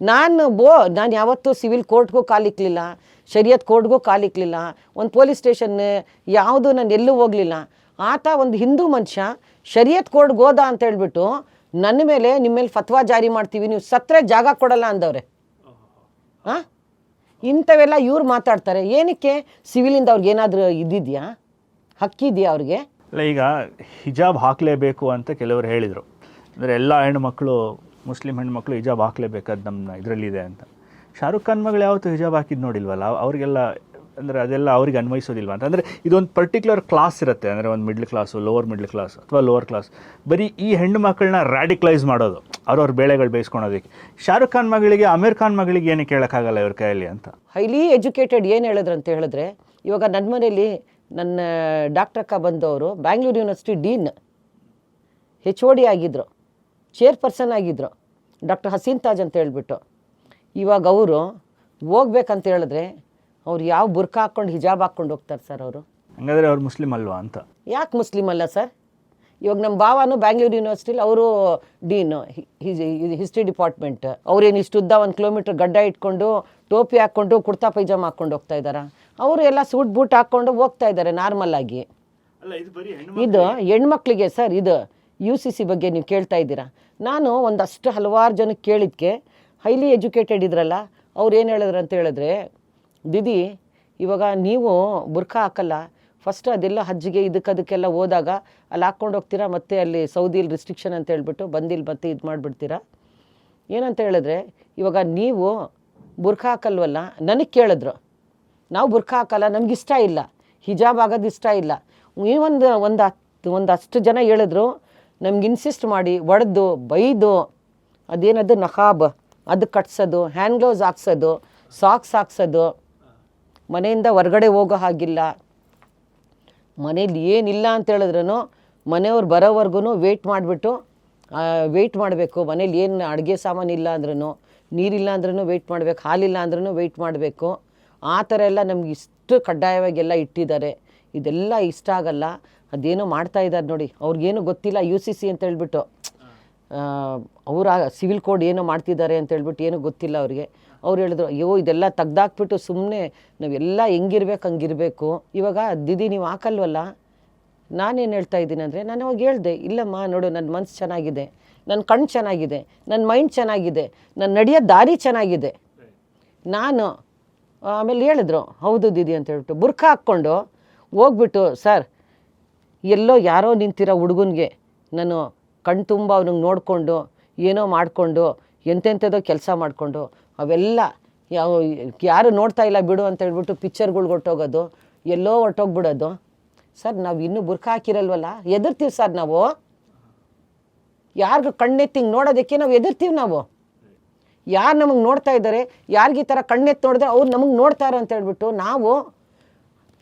ನಾನು ಬೋ, ನಾನು ಯಾವತ್ತೂ ಸಿವಿಲ್ ಕೋರ್ಟ್ಗೂ ಕಾಲಿಕ್ಲಿಲ್ಲ ಶರಿಯತ್ ಕೋರ್ಟ್ಗೂ ಕಾಲಿಕ್ಲಿಲ್ಲ ಒಂದು ಪೊಲೀಸ್ ಸ್ಟೇಷನ್ ಯಾವುದು ನಾನು ಎಲ್ಲೂ ಹೋಗಲಿಲ್ಲ. ಆತ ಒಂದು ಹಿಂದೂ ಮನುಷ್ಯ, ಶರಿಯತ್ ಕೋರ್ಟ್ಗೆ ಹೋದ ಅಂತ ಹೇಳ್ಬಿಟ್ಟು ನನ್ನ ಮೇಲೆ ನಿಮ್ಮ ಮೇಲೆ ಫತ್ವಾ ಜಾರಿ ಮಾಡ್ತೀವಿ, ನೀವು ಸತ್ತರೆ ಜಾಗ ಕೊಡಲ್ಲ ಅಂದವ್ರೆ. ಹಾಂ ಇಂಥವೆಲ್ಲ ಇವ್ರು ಮಾತಾಡ್ತಾರೆ. ಏನಕ್ಕೆ? ಸಿವಿಲಿಂದ ಅವ್ರಿಗೆ ಏನಾದರೂ ಇದ್ದಿದೆಯಾ ಹಕ್ಕಿದೆಯಾ ಅವ್ರಿಗೆ? ಅಲ್ಲ ಈಗ ಹಿಜಾಬ್ ಹಾಕಲೇಬೇಕು ಅಂತ ಕೆಲವರು ಹೇಳಿದರು. ಅಂದರೆ ಎಲ್ಲ ಹೆಣ್ಮಕ್ಳು ಮುಸ್ಲಿಂ ಹೆಣ್ಮಕ್ಳು ಹಿಜಾಬ್ ಹಾಕಲೇಬೇಕಾದ ನಮ್ಮ ಇದರಲ್ಲಿದೆ ಅಂತ. ಶಾರುಖ್ ಖಾನ್ ಮಗಳು ಯಾವತ್ತೂ ಹಿಜಾಬ್ ಹಾಕಿದ್ದು ನೋಡಿಲ್ವಲ್ಲ ಅವರಿಗೆಲ್ಲ ಅಂದರೆ ಅದೆಲ್ಲ ಅವ್ರಿಗೆ ಅನ್ವಯಿಸೋದಿಲ್ವ ಅಂತ. ಅಂದರೆ ಇದೊಂದು ಪರ್ಟಿಕ್ಯುಲರ್ ಕ್ಲಾಸ್ ಇರುತ್ತೆ ಅಂದರೆ ಒಂದು middle class lower middle class ಅಥವಾ ಲೋವರ್ ಕ್ಲಾಸ್ ಬರೀ ಈ ಹೆಣ್ಣು ಮಕ್ಕಳನ್ನ ರ್ಯಾಡಿಕ್ಲೈಸ್ ಮಾಡೋದು ಅವ್ರವ್ರ ಬೇಳೆಗಳು ಬೇಯಿಸ್ಕೊಳೋದಕ್ಕೆ. ಶಾರುಖ್ ಖಾನ್ ಮಗಳಿಗೆ ಅಮೀರ್ ಖಾನ್ ಮಗಳಿಗೆ ಏನು ಕೇಳೋಕ್ಕಾಗಲ್ಲ ಇವ್ರ ಕೈಯಲ್ಲಿ ಅಂತ? ಹೈಲಿ ಎಜುಕೇಟೆಡ್ ಏನು ಹೇಳಿದ್ರು ಅಂತ ಹೇಳಿದ್ರೆ ಇವಾಗ ನನ್ನ ಮನೇಲಿ ನನ್ನ ಡಾಕ್ಟ್ರಕ್ಕ ಬಂದವರು Bangalore university dean H O D ಆಗಿದ್ದರು ಚೇರ್ಪರ್ಸನ್ ಆಗಿದ್ದರು ಡಾಕ್ಟರ್ ಹಸೀನ್ ತಾಜ್ ಅಂತ ಹೇಳಿಬಿಟ್ಟು. ಇವಾಗ ಅವರು ಹೋಗ್ಬೇಕಂತ ಹೇಳಿದ್ರೆ ಅವ್ರು ಯಾವ ಬುರ್ಕ ಹಾಕ್ಕೊಂಡು ಹಿಜಾಬ್ ಹಾಕ್ಕೊಂಡು ಹೋಗ್ತಾರೆ ಸರ್ ಅವರು? ಹಂಗಾದ್ರೆ ಅವ್ರು ಮುಸ್ಲಿಂ ಅಲ್ವಾ ಅಂತ? ಯಾಕೆ ಮುಸ್ಲಿಮ್ ಅಲ್ಲ ಸರ್? ಇವಾಗ ನಮ್ಮ ಭಾವನು ಬ್ಯಾಂಗ್ಳೂರು ಯೂನಿವರ್ಸಿಟಿಲಿ ಅವರು ಡೀನು ಹಿಸ್ಟ್ರಿ ಡಿಪಾರ್ಟ್ಮೆಂಟ್. ಅವ್ರೇನು ಇಷ್ಟು ಉದ್ದ ಒಂದು ಕಿಲೋಮೀಟ್ರ್ ಗಡ್ಡ ಇಟ್ಕೊಂಡು ಟೋಪಿ ಹಾಕ್ಕೊಂಡು ಕುರ್ತಾ ಪೈಜಾಮ ಹಾಕ್ಕೊಂಡು ಹೋಗ್ತಾ ಇದ್ದಾರೆ? ಅವರು ಎಲ್ಲ ಸೂಟ್ ಬೂಟ್ ಹಾಕ್ಕೊಂಡು ಹೋಗ್ತಾ ಇದ್ದಾರೆ ನಾರ್ಮಲ್ ಆಗಿ. ಅಲ್ಲ ಇದು ಬರೀ ಇದು ಹೆಣ್ಮಕ್ಳಿಗೆ ಸರ್ ಇದು ಯು ಸಿ ಸಿ ಬಗ್ಗೆ ನೀವು ಕೇಳ್ತಾ ಇದ್ದೀರಾ? ನಾನು ಒಂದಷ್ಟು ಹಲವಾರು ಜನಕ್ಕೆ ಕೇಳಿದ್ಕೆ ಹೈಲಿ ಎಜುಕೇಟೆಡ್ ಇದ್ರಲ್ಲ ಅವ್ರು ಏನು ಹೇಳಿದ್ರು ಅಂತ ಹೇಳಿದ್ರೆ ದಿದಿ ಇವಾಗ ನೀವು ಬುರ್ಖಾ ಹಾಕಲ್ಲ ಫಸ್ಟ್ ಅದೆಲ್ಲ ಹಜ್ಜಿಗೆ ಇದಕ್ಕೆ ಅದಕ್ಕೆಲ್ಲ ಹೋದಾಗ ಅಲ್ಲಿ ಹಾಕ್ಕೊಂಡು ಹೋಗ್ತೀರಾ? ಮತ್ತೆ ಅಲ್ಲಿ ಸೌದಿಲಿ ರಿಸ್ಟ್ರಿಕ್ಷನ್ ಅಂತ ಹೇಳ್ಬಿಟ್ಟು ಬಂದಿಲ್ಲಿ ಮತ್ತೆ ಇದು ಮಾಡಿಬಿಡ್ತೀರಾ? ಏನಂತ ಹೇಳಿದ್ರೆ ಇವಾಗ ನೀವು ಬುರ್ಖಾ ಹಾಕಲ್ವಲ್ಲ? ನನಗೆ ಕೇಳಿದ್ರು. ನಾವು ಬುರ್ಖಾ ಹಾಕಲ್ಲ ಇಷ್ಟ ಇಲ್ಲ. ಹಿಜಾಬ್ ಆಗೋದು ಇಷ್ಟ ಇಲ್ಲ. ಈ ಒಂದು ಒಂದು ಹತ್ತು ಒಂದು ಅಷ್ಟು ಜನ ಹೇಳಿದ್ರು, ನಮ್ಗೆ ಇನ್ಸಿಸ್ಟ್ ಮಾಡಿ, ಒಡೆದು, ಬೈದು, ಅದೇನದು ನಖಾಬ್, ಅದು ಕಟ್ಸೋದು ಹ್ಯಾಂಡ್ ಗ್ಲೌಸ್ ಹಾಕ್ಸೋದು ಸಾಕ್ಸ್ ಹಾಕ್ಸೋದು, ಮನೆಯಿಂದ ಹೊರಗಡೆ ಹೋಗೋ ಹಾಗಿಲ್ಲ. ಮನೇಲಿ ಏನಿಲ್ಲ ಅಂತ ಹೇಳಿದ್ರೂ ಮನೆಯವ್ರು ಬರೋವರೆಗೂ ವೆಯ್ಟ್ ಮಾಡಿಬಿಟ್ಟು ವೆಯ್ಟ್ ಮಾಡಬೇಕು. ಮನೇಲಿ ಏನು ಅಡುಗೆ ಸಾಮಾನು ಇಲ್ಲ ಅಂದ್ರೂ ನೀರಿಲ್ಲ ಅಂದ್ರೂ ವೆಯ್ಟ್ ಮಾಡಬೇಕು, ಹಾಲಿಲ್ಲ ಅಂದ್ರೂ ವೆಯ್ಟ್ ಮಾಡಬೇಕು. ಆ ಥರ ಎಲ್ಲ ನಮ್ಗೆ ಇಷ್ಟು ಕಡ್ಡಾಯವಾಗೆಲ್ಲ ಇಟ್ಟಿದ್ದಾರೆ. ಇದೆಲ್ಲ ಇಷ್ಟ ಆಗಲ್ಲ. ಅದೇನೋ ಮಾಡ್ತಾ ಇದ್ದಾರೆ ನೋಡಿ. ಅವ್ರಿಗೇನು ಗೊತ್ತಿಲ್ಲ ಯು ಸಿ ಸಿ ಅಂತ ಹೇಳ್ಬಿಟ್ಟು. ಅವರ ಸಿವಿಲ್ ಕೋಡ್ ಏನೋ ಮಾಡ್ತಿದ್ದಾರೆ ಅಂತ ಹೇಳ್ಬಿಟ್ಟು ಏನೂ ಗೊತ್ತಿಲ್ಲ ಅವ್ರಿಗೆ. ಅವ್ರು ಹೇಳಿದ್ರು, ಅಯ್ಯೋ, ಇದೆಲ್ಲ ತೆಗ್ದಾಕ್ಬಿಟ್ಟು ಸುಮ್ಮನೆ ನಾವೆಲ್ಲ ಹೆಂಗಿರ್ಬೇಕು, ಹಂಗಿರಬೇಕು. ಇವಾಗ ದಿದಿ ನೀವು ಹಾಕಲ್ವಲ್ಲ? ನಾನೇನು ಹೇಳ್ತಾ ಇದ್ದೀನಿ ಅಂದರೆ ನಾನು ಅವಾಗ ಹೇಳ್ದೆ, ಇಲ್ಲಮ್ಮ, ನೋಡು ನನ್ನ ಮನ್ಸು ಚೆನ್ನಾಗಿದೆ. ನನ್ನ ಕಣ್ಣು ಚೆನ್ನಾಗಿದೆ. ನನ್ನ ಮೈಂಡ್ ಚೆನ್ನಾಗಿದೆ. ನನ್ನ ನಡೆಯೋ ದಾರಿ ಚೆನ್ನಾಗಿದೆ. ನಾನು ಆಮೇಲೆ ಹೇಳಿದ್ರು, ಹೌದು ದಿದಿ ಅಂತ ಹೇಳ್ಬಿಟ್ಟು ಬುರ್ಖ ಹಾಕ್ಕೊಂಡು ಹೋಗ್ಬಿಟ್ಟು, ಸರ್, ಎಲ್ಲೋ ಯಾರೋ ನಿಂತಿರೋ ಹುಡುಗನಿಗೆ ನಾನು ಕಣ್ ತುಂಬ ಅವ್ನಿಗೆ ನೋಡಿಕೊಂಡು, ಏನೋ ಮಾಡಿಕೊಂಡು ಎಂತೆಂಥದೋ ಕೆಲಸ ಮಾಡಿಕೊಂಡು, ಅವೆಲ್ಲ ಯಾವ, ಯಾರು ನೋಡ್ತಾ ಇಲ್ಲ ಬಿಡು ಅಂತ ಹೇಳ್ಬಿಟ್ಟು ಪಿಕ್ಚರ್ಗಳ್ಗೆ ಹೊರ್ಟೋಗೋದು, ಎಲ್ಲೋ ಹೊರ್ಟೋಗ್ಬಿಡೋದು. ಸರ್, ನಾವು ಇನ್ನೂ ಬುರ್ಕ ಹಾಕಿರಲ್ವಲ್ಲ? ಎದುರ್ತೀವಿ ಸರ್ ನಾವು? ಯಾರಿಗೂ ಕಣ್ಣೆತ್ತಿಂಗೆ ನೋಡೋದಕ್ಕೆ ನಾವು ಎದುರ್ತೀವಿ ನಾವು? ಯಾರು ನಮಗೆ ನೋಡ್ತಾ ಇದ್ದಾರೆ ಯಾರಿಗೆ ಈ ಥರ ಕಣ್ಣೆತ್ತಿ ನೋಡಿದ್ರೆ ಅವ್ರು ನಮಗೆ ನೋಡ್ತಾರೆ ಅಂತ ಹೇಳ್ಬಿಟ್ಟು ನಾವು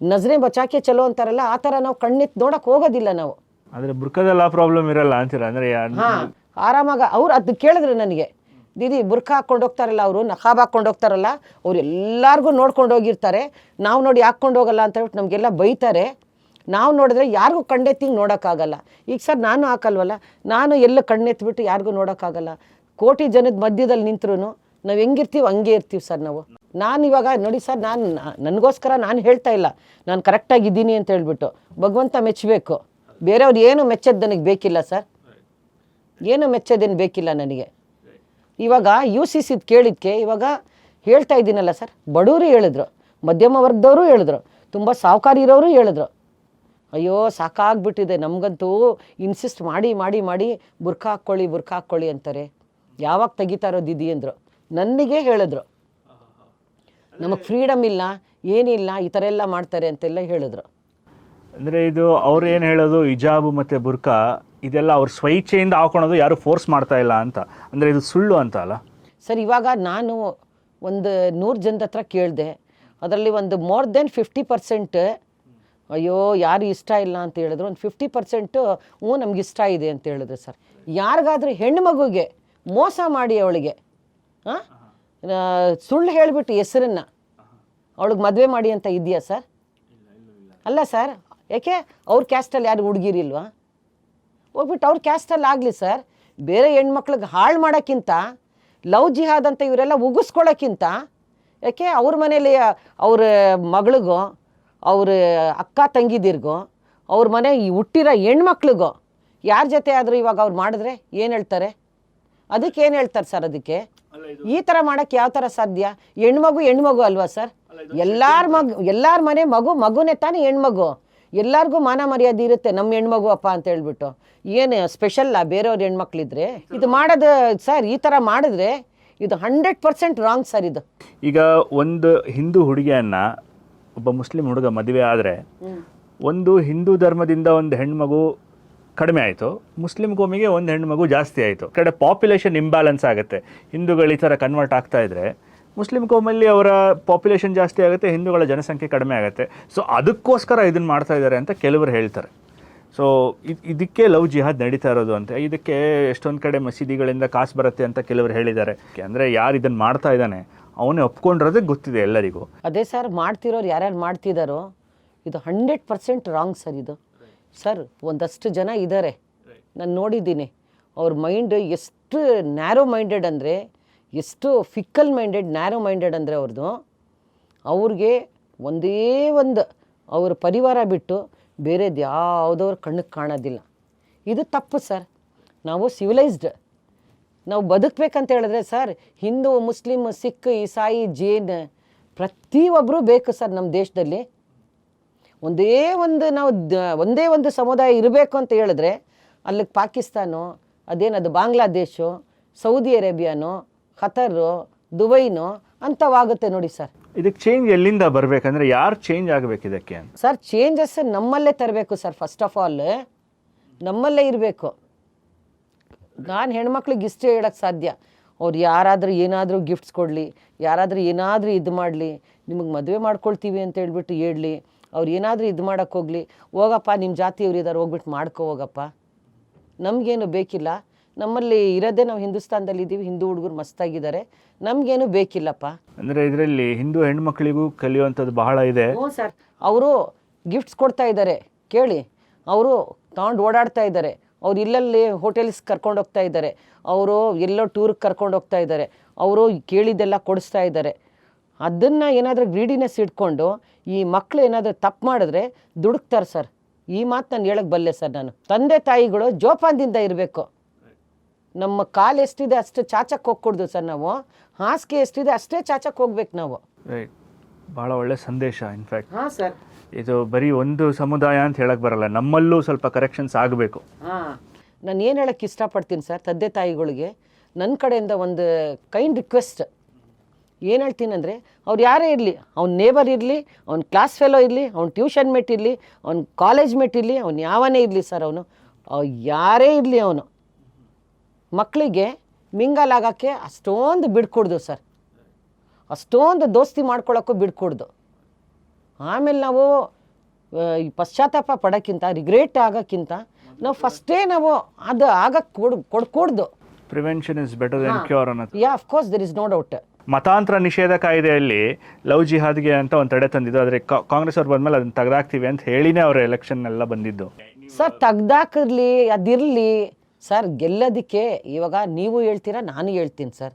ನಜರೆ ಬಚಾಕೆ ಚಲೋ ಅಂತಾರಲ್ಲ ಆ ಥರ ನಾವು ಕಣ್ಣೆತ್ತಿ ನೋಡೋಕೆ ಹೋಗೋದಿಲ್ಲ ನಾವು. ಅಂದರೆ ಬುರ್ಕದಲ್ಲಿ ಆ ಪ್ರಾಬ್ಲಮ್ ಇರಲ್ಲ ಅಂತೀರ? ಅಂದರೆ ಹಾಂ ಆರಾಮಾಗ ಅವ್ರು ಅದು ಕೇಳಿದ್ರು ನನಗೆ. ದೀದಿ ಬುರ್ಖ ಹಾಕ್ಕೊಂಡು ಹೋಗ್ತಾರಲ್ಲ ಅವರು ನಖಾಬ್ ಹಾಕ್ಕೊಂಡು ಹೋಗ್ತಾರಲ್ಲ ಅವ್ರು ಎಲ್ಲರಿಗೂ ನೋಡ್ಕೊಂಡು ಹೋಗಿರ್ತಾರೆ. ನಾವು ನೋಡಿ ಹಾಕ್ಕೊಂಡು ಹೋಗಲ್ಲ ಅಂತ ಹೇಳ್ಬಿಟ್ಟು ನಮಗೆಲ್ಲ ಬೈತಾರೆ. ನಾವು ನೋಡಿದ್ರೆ ಯಾರಿಗೂ ಕಣ್ಣೆತ್ತಿಂಗೆ ನೋಡೋಕ್ಕಾಗಲ್ಲ. ಈಗ ಸರ್ ನಾನು ಹಾಕಲ್ವಲ್ಲ ನಾನು ಎಲ್ಲ ಕಣ್ಣೆತ್ಬಿಟ್ಟು ಯಾರಿಗೂ ನೋಡೋಕ್ಕಾಗಲ್ಲ. ಕೋಟಿ ಜನದ ಮಧ್ಯದಲ್ಲಿ ನಿಂತ್ರು ನಾವು ಹೆಂಗಿರ್ತೀವಿ, ಹಂಗೆ ಇರ್ತೀವಿ ಸರ್ ನಾವು. ನಾನು ಇವಾಗ ನೋಡಿ ಸರ್, ನಾನು, ನನಗೋಸ್ಕರ ನಾನು ಹೇಳ್ತಾ ಇಲ್ಲ. ನಾನು ಕರೆಕ್ಟಾಗಿದ್ದೀನಿ ಅಂತ ಹೇಳ್ಬಿಟ್ಟು. ಭಗವಂತ ಮೆಚ್ಚಬೇಕು ಬೇರೆಯವ್ರು ಏನು ಮೆಚ್ಚೋದು ನನಗೆ ಬೇಕಿಲ್ಲ ಸರ್. ಏನು ಮೆಚ್ಚೋದೇನು ಬೇಕಿಲ್ಲ ನನಗೆ. ಇವಾಗ ಯು ಸಿ ಸಿದ್ ಕೇಳಿದ್ಕೆ ಇವಾಗ ಹೇಳ್ತಾ ಇದ್ದೀನಲ್ಲ ಸರ್, ಬಡವರು ಹೇಳಿದ್ರು, ಮಧ್ಯಮ ವರ್ಗದವರು ಹೇಳಿದ್ರು, ತುಂಬ ಸಾಹುಕಾರಿ ಇರೋರು ಹೇಳಿದ್ರು. ಅಯ್ಯೋ, ಸಾಕಾಗ್ಬಿಟ್ಟಿದೆ ನಮಗಂತೂ ಇನ್ಸಿಸ್ಟ್ ಮಾಡಿ ಮಾಡಿ ಮಾಡಿ ಬುರ್ಕ ಹಾಕ್ಕೊಳ್ಳಿ ಬುರ್ಕ ಹಾಕ್ಕೊಳ್ಳಿ ಅಂತಾರೆ. ಯಾವಾಗ ತೆಗಿತಾ ಇರೋದು ಇದಿ ಅಂದರು. ನನಗೆ ಹೇಳಿದ್ರು. ನಮಗೆ ಫ್ರೀಡಮ್ ಇಲ್ಲ ಏನಿಲ್ಲ ಈ ಥರ ಎಲ್ಲ ಮಾಡ್ತಾರೆ ಅಂತೆಲ್ಲ ಹೇಳಿದ್ರು. ಅಂದರೆ ಇದು ಅವ್ರು ಏನು ಹೇಳೋದು ಹಿಜಾಬು ಮತ್ತು ಬುರ್ಕಾ ಇದೆಲ್ಲ ಅವ್ರ ಸ್ವಇಚ್ಛೆಯಿಂದ ಹಾಕೊಳೋದು ಯಾರು ಫೋರ್ಸ್ ಮಾಡ್ತಾ ಇಲ್ಲ ಅಂತ. ಅಂದರೆ ಇದು ಸುಳ್ಳು ಅಂತ ಅಲ್ಲ? ಸರ್ ಇವಾಗ ನಾನು ಒಂದು ನೂರು ಜನದ ಹತ್ರ ಕೇಳಿದೆ ಅದರಲ್ಲಿ ಒಂದು ಮೋರ್ ದೆನ್ ಫಿಫ್ಟಿ ಪರ್ಸೆಂಟ್ ಅಯ್ಯೋ ಯಾರು ಇಷ್ಟ ಇಲ್ಲ ಅಂತ ಹೇಳಿದ್ರು. ಒಂದು ಫಿಫ್ಟಿ ಪರ್ಸೆಂಟು ಹ್ಞೂ ನಮ್ಗೆ ಇಷ್ಟ ಇದೆ ಅಂತ ಹೇಳಿದ್ರು ಸರ್. ಯಾರಿಗಾದ್ರೂ ಹೆಣ್ಣು ಮಗುಗೆ ಮೋಸ ಮಾಡಿ ಅವಳಿಗೆ. ಹಾಂ ಸುಳ್ಳು ಹೇಳಿಬಿಟ್ಟು ಹೆಸರನ್ನು. ಅವಳಿಗೆ ಮದುವೆ ಮಾಡಿ ಅಂತ ಇದೆಯಾ ಸರ್? ಅಲ್ಲ ಸರ್, ಯಾಕೆ? ಅವ್ರ ಕ್ಯಾಸ್ಟಲ್ಲಿ ಯಾರು ಹುಡುಗಿರಿಲ್ವಾ ಹೋಗ್ಬಿಟ್ಟು ಅವ್ರ ಕ್ಯಾಸ್ಟಲ್ಲಿ ಆಗಲಿ ಸರ್, ಬೇರೆ ಹೆಣ್ಮಕ್ಳಿಗೆ ಹಾಳು ಮಾಡೋಕ್ಕಿಂತ, ಲವ್ ಜಿಹಾದ್ ಅಂತ ಇವರೆಲ್ಲ ಉಗಿಸ್ಕೊಳ್ಳೋಕ್ಕಿಂತ ಯಾಕೆ? ಅವ್ರ ಮನೇಲಿ ಅವ್ರ ಮಗಳಿಗೋ, ಅವ್ರ ಅಕ್ಕ ತಂಗಿದಿರ್ಗೋ, ಅವ್ರ ಮನೆ ಹುಟ್ಟಿರೋ ಹೆಣ್ಮಕ್ಳಿಗೋ, ಯಾರ ಜೊತೆ ಆದರೂ ಇವಾಗ ಅವ್ರು ಮಾಡಿದ್ರೆ ಏನು ಹೇಳ್ತಾರೆ? ಅದಕ್ಕೆ ಏನು ಹೇಳ್ತಾರೆ ಸರ್ ಅದಕ್ಕೆ? ಈ ಥರ ಮಾಡೋಕ್ಕೆ ಯಾವ ಥರ ಸಾಧ್ಯ? ಹೆಣ್ಮಗು ಹೆಣ್ಮಗು ಅಲ್ವಾ ಸರ್? ಎಲ್ಲಾರ ಮಗು ಎಲ್ಲಾರ ಮನೆ ಮಗು ಮಗುನೇ ತಾನೇ ಹೆಣ್ಮಗು. ಎಲ್ಲರಿಗೂ ಮಾನ ಮರ್ಯಾದೆ ಇರುತ್ತೆ ನಮ್ಮ ಹೆಣ್ಮಗು ಅಪ್ಪ ಅಂತ ಹೇಳ್ಬಿಟ್ಟು. ಏನು ಸ್ಪೆಷಲ್ಲ ಬೇರೆಯವ್ರ ಹೆಣ್ಮಕ್ಳಿದ್ರೆ? ಇದು ಮಾಡೋದು ಸರ್ ಈ ಥರ ಮಾಡಿದ್ರೆ ಇದು ಹಂಡ್ರೆಡ್ ಪರ್ಸೆಂಟ್ ರಾಂಗ್ ಸರ್ ಇದು. ಈಗ ಒಂದು ಹಿಂದೂ ಹುಡುಗಿಯನ್ನ ಒಬ್ಬ ಮುಸ್ಲಿಂ ಹುಡುಗ ಮದುವೆ ಆದರೆ ಒಂದು ಹಿಂದೂ ಧರ್ಮದಿಂದ ಒಂದು ಹೆಣ್ಮಗು ಕಡಿಮೆ ಆಯಿತು. ಮುಸ್ಲಿಂ ಕೋಮಿಗೆ ಒಂದು ಹೆಣ್ಮಗು ಜಾಸ್ತಿ ಆಯಿತು. ಕಡೆ ಪಾಪ್ಯುಲೇಷನ್ ಇಂಬ್ಯಾಲೆನ್ಸ್ ಆಗುತ್ತೆ. ಹಿಂದೂಗಳು ಈ ಥರ ಕನ್ವರ್ಟ್ ಆಗ್ತಾ ಇದ್ದರೆ ಮುಸ್ಲಿಂ ಕೋಮಲ್ಲಿ ಅವರ ಪಾಪ್ಯುಲೇಷನ್ ಜಾಸ್ತಿ ಆಗುತ್ತೆ, ಹಿಂದೂಗಳ ಜನಸಂಖ್ಯೆ ಕಡಿಮೆ ಆಗುತ್ತೆ. ಸೊ ಅದಕ್ಕೋಸ್ಕರ ಇದನ್ನು ಮಾಡ್ತಾ ಇದ್ದಾರೆ ಅಂತ ಕೆಲವರು ಹೇಳ್ತಾರೆ. ಸೊ ಇದಕ್ಕೆ ಲವ್ ಜಿಹಾದ್ ನಡೀತಾ ಇರೋದು ಅಂತ. ಇದಕ್ಕೆ ಎಷ್ಟೊಂದು ಕಡೆ ಮಸೀದಿಗಳಿಂದ ಕಾಸು ಬರುತ್ತೆ ಅಂತ ಕೆಲವರು ಹೇಳಿದ್ದಾರೆ. ಅಂದರೆ ಯಾರು ಇದನ್ನು ಮಾಡ್ತಾ ಇದ್ದಾನೆ, ಅವನೇ ಒಪ್ಕೊಂಡಿರೋದೇ ಗೊತ್ತಿದೆ ಎಲ್ಲರಿಗೂ. ಅದೇ ಸರ್ ಮಾಡ್ತಿರೋರು ಯಾರ್ಯಾರು ಮಾಡ್ತಿದ್ದಾರೋ ಇದು ಹಂಡ್ರೆಡ್ ಪರ್ಸೆಂಟ್ ರಾಂಗ್ ಸರ್ ಇದು. ಸರ್, ಒಂದಷ್ಟು ಜನ ಇದ್ದಾರೆ ನಾನು ನೋಡಿದ್ದೀನಿ. ಅವ್ರ ಮೈಂಡ್ ಎಷ್ಟು ನ್ಯಾರೋ ಮೈಂಡೆಡ್ ಅಂದರೆ, ಎಷ್ಟು ಫಿಕ್ಕಲ್ ಮೈಂಡೆಡ್ ನ್ಯಾರೋ ಮೈಂಡೆಡ್ ಅಂದರೆ ಅವ್ರದ್ದು ಅವ್ರಿಗೆ ಒಂದೇ ಒಂದು ಅವ್ರ ಪರಿವಾರ ಬಿಟ್ಟು ಬೇರೆದು ಯಾವುದವ್ರ ಕಣ್ಣಿಗೆ ಕಾಣೋದಿಲ್ಲ. ಇದು ತಪ್ಪು ಸರ್. ನಾವು ಸಿವಿಲೈಸ್ಡ್ ನಾವು ಬದುಕಬೇಕಂತ ಹೇಳಿದ್ರೆ ಸರ್, ಹಿಂದೂ, ಮುಸ್ಲಿಮ್, ಸಿಖ್, ಇಸಾಯಿ, ಜೈನ್ ಪ್ರತಿಯೊಬ್ಬರೂ ಬೇಕು ಸರ್ ನಮ್ಮ ದೇಶದಲ್ಲಿ. ಒಂದೇ ಒಂದು ನಾವು ಒಂದೇ ಒಂದು ಸಮುದಾಯ ಇರಬೇಕು ಅಂತ ಹೇಳಿದ್ರೆ ಅಲ್ಲಿಗೆ ಪಾಕಿಸ್ತಾನು ಅದೇನದು ಬಾಂಗ್ಲಾದೇಶು ಸೌದಿ ಅರೇಬಿಯಾನು ಖತರು ದುಬೈನು ಅಂಥವಾಗುತ್ತೆ ನೋಡಿ ಸರ್. ಇದಕ್ಕೆ ಚೇಂಜ್ ಎಲ್ಲಿಂದ ಬರಬೇಕಂದ್ರೆ ಯಾರು ಚೇಂಜ್ ಆಗಬೇಕು ಇದಕ್ಕೆ ಸರ್ ಚೇಂಜಸ್ ನಮ್ಮಲ್ಲೇ ತರಬೇಕು ಸರ್ ಫಸ್ಟ್ ಆಫ್ ಆಲ್ ನಮ್ಮಲ್ಲೇ ಇರಬೇಕು. ನಾನು ಹೆಣ್ಮಕ್ಳಿಗೆ ಇಷ್ಟೇ ಹೇಳೋಕ್ಕೆ ಸಾಧ್ಯ. ಅವ್ರು ಯಾರಾದರೂ ಏನಾದರೂ ಗಿಫ್ಟ್ಸ್ ಕೊಡಲಿ ಯಾರಾದರೂ ಏನಾದರೂ ಇದು ಮಾಡಲಿ ನಿಮಗೆ ಮದುವೆ ಮಾಡ್ಕೊಳ್ತೀವಿ ಅಂತ ಹೇಳ್ಬಿಟ್ಟು ಹೇಳಲಿ. ಅವ್ರು ಏನಾದರೂ ಇದು ಮಾಡೋಕ್ಕೆ ಹೋಗಲಿ. ಹೋಗಪ್ಪ ನಿಮ್ಮ ಜಾತಿಯವ್ರು ಇದ್ದಾರೆ ಹೋಗ್ಬಿಟ್ಟು ಮಾಡ್ಕೋ ಹೋಗಪ್ಪ. ನಮಗೇನು ಬೇಕಿಲ್ಲ. ನಮ್ಮಲ್ಲಿ ಇರೋದೇ ನಾವು ಹಿಂದೂಸ್ತಾನದಲ್ಲಿ ಇದ್ದೀವಿ ಹಿಂದೂ ಹುಡುಗರು ಮಸ್ತಾಗಿದ್ದಾರೆ ನಮಗೇನು ಬೇಕಿಲ್ಲಪ್ಪ. ಅಂದರೆ ಇದರಲ್ಲಿ ಹಿಂದೂ ಹೆಣ್ಮಕ್ಳಿಗೂ ಕಲಿಯುವಂಥದ್ದು ಬಹಳ ಇದೆ. ಹ್ಞೂ ಸರ್. ಅವರು ಗಿಫ್ಟ್ಸ್ ಕೊಡ್ತಾ ಇದ್ದಾರೆ ಕೇಳಿ. ಅವರು ತಗೊಂಡು ಓಡಾಡ್ತಾ ಇದ್ದಾರೆ ಅವ್ರು ಇಲ್ಲಲ್ಲಿ ಹೋಟೆಲ್ಸ್ ಕರ್ಕೊಂಡು ಹೋಗ್ತಾ ಇದ್ದಾರೆ ಅವರು ಎಲ್ಲೋ ಟೂರ್ಗೆ ಕರ್ಕೊಂಡು ಹೋಗ್ತಾ ಇದ್ದಾರೆ ಅವರು ಕೇಳಿದ್ದೆಲ್ಲ ಕೊಡಿಸ್ತಾ ಇದ್ದಾರೆ ಅದನ್ನು ಏನಾದರೂ ಗ್ರೀಡಿನೆಸ್ ಇಟ್ಕೊಂಡು ಈ ಮಕ್ಕಳು ಏನಾದರೂ ತಪ್ಪು ಮಾಡಿದ್ರೆ ದುಡುಕ್ತಾರೆ ಸರ್. ಈ ಮಾತು ನಾನು ಹೇಳಕ್ಕೆ ಬಲ್ಲೆ ಸರ್ ನಾನು. ತಂದೆ ತಾಯಿಗಳು ಜೋಪಾನದಿಂದ ಇರಬೇಕು. ನಮ್ಮ ಕಾಲು ಎಷ್ಟಿದೆ ಅಷ್ಟು ಚಾಚಕ್ಕೆ ಹೋಗ್ಕೊಡ್ದು ಸರ್ ನಾವು. ಹಾಸಿಗೆ ಎಷ್ಟಿದೆ ಅಷ್ಟೇ ಚಾಚಕ್ಕೆ ಹೋಗ್ಬೇಕು ನಾವು. ರೈಟ್ ಭಾಳ ಒಳ್ಳೆ ಸಂದೇಶ ಇನ್ಫ್ಯಾಕ್ಟ್ ಹಾಂ ಸರ್. ಇದು ಬರೀ ಒಂದು ಸಮುದಾಯ ಅಂತ ಹೇಳಕ್ ಬರಲ್ಲ ನಮ್ಮಲ್ಲೂ ಸ್ವಲ್ಪ ಕರೆಕ್ಷನ್ಸ್ ಆಗಬೇಕು. ಹಾಂ. ನಾನು ಏನು ಹೇಳಕ್ಕೆ ಇಷ್ಟಪಡ್ತೀನಿ ಸರ್ ತಂದೆ ತಾಯಿಗಳಿಗೆ? ನನ್ನ ಕಡೆಯಿಂದ ಒಂದು ಕೈಂಡ್ ರಿಕ್ವೆಸ್ಟ್ ಏನು ಹೇಳ್ತೀನಿ ಅಂದರೆ ಅವ್ರು ಯಾರೇ ಇರಲಿ ಅವ್ನ ನೇಬರ್ ಇರಲಿ ಅವ್ನ ಕ್ಲಾಸ್ ಫೆಲೋ ಇರಲಿ ಅವ್ನ ಟ್ಯೂಷನ್ ಮೇಟ್ ಇರಲಿ ಅವ್ನ ಕಾಲೇಜ್ ಮೇಟ್ ಇರಲಿ ಅವ್ನು ಯಾವನೇ ಇರಲಿ ಸರ್ ಅವನು ಯಾರೇ ಇರಲಿ ಅವನು ಮಕ್ಕಳಿಗೆ ಮಿಂಗಲ್ ಆಗೋಕ್ಕೆ ಅಷ್ಟೊಂದು ಬಿಡ್ಕೊಡ್ದು ಸರ್ ಅಷ್ಟೊಂದು ದೋಸ್ತಿ ಮಾಡ್ಕೊಳ್ಳೋಕ್ಕೂ ಬಿಡ್ಕೊಡ್ದು ಆಮೇಲೆ ನಾವು ಈ ಪಶ್ಚಾತ್ತಾಪ ಪಡೋಕ್ಕಿಂತ ರಿಗ್ರೆಟ್ ಆಗೋಕ್ಕಿಂತ ನಾವು ಫಸ್ಟೇ ನಾವು ಅದು ಆಗಕ್ಕೆ ಕೊಡ್ ಕೊಡ್ಕೊಡ್ದು prevention is better than cure yeah of course there is no doubt ಮತಾಂತರ ನಿಷೇಧ ಕಾಯ್ದೆಯಲ್ಲಿ ಲವ್ ಜಿಹಾದ್ಗೆ ಅಂತ ಒಂದು ತಡೆ ತಂದಿದ್ದು. ಆದರೆ ಕಾಂಗ್ರೆಸ್ ಅವ್ರು ಬಂದ್ಮೇಲೆ ಅದನ್ನು ತೆಗೆದಾಕ್ತೀವಿ ಅಂತ ಹೇಳಿನೇ ಅವರ ಎಲೆಕ್ಷನ್ ಎಲ್ಲ ಬಂದಿದ್ದು. ಸರ್, ತೆಗ್ದಾಕಿರ್ಲಿ, ಅದಿರಲಿ, ಸರ್, ಗೆಲ್ಲೋದಕ್ಕೆ ಇವಾಗ ನೀವು ಹೇಳ್ತೀರಾ, ನಾನು ಹೇಳ್ತೀನಿ ಸರ್.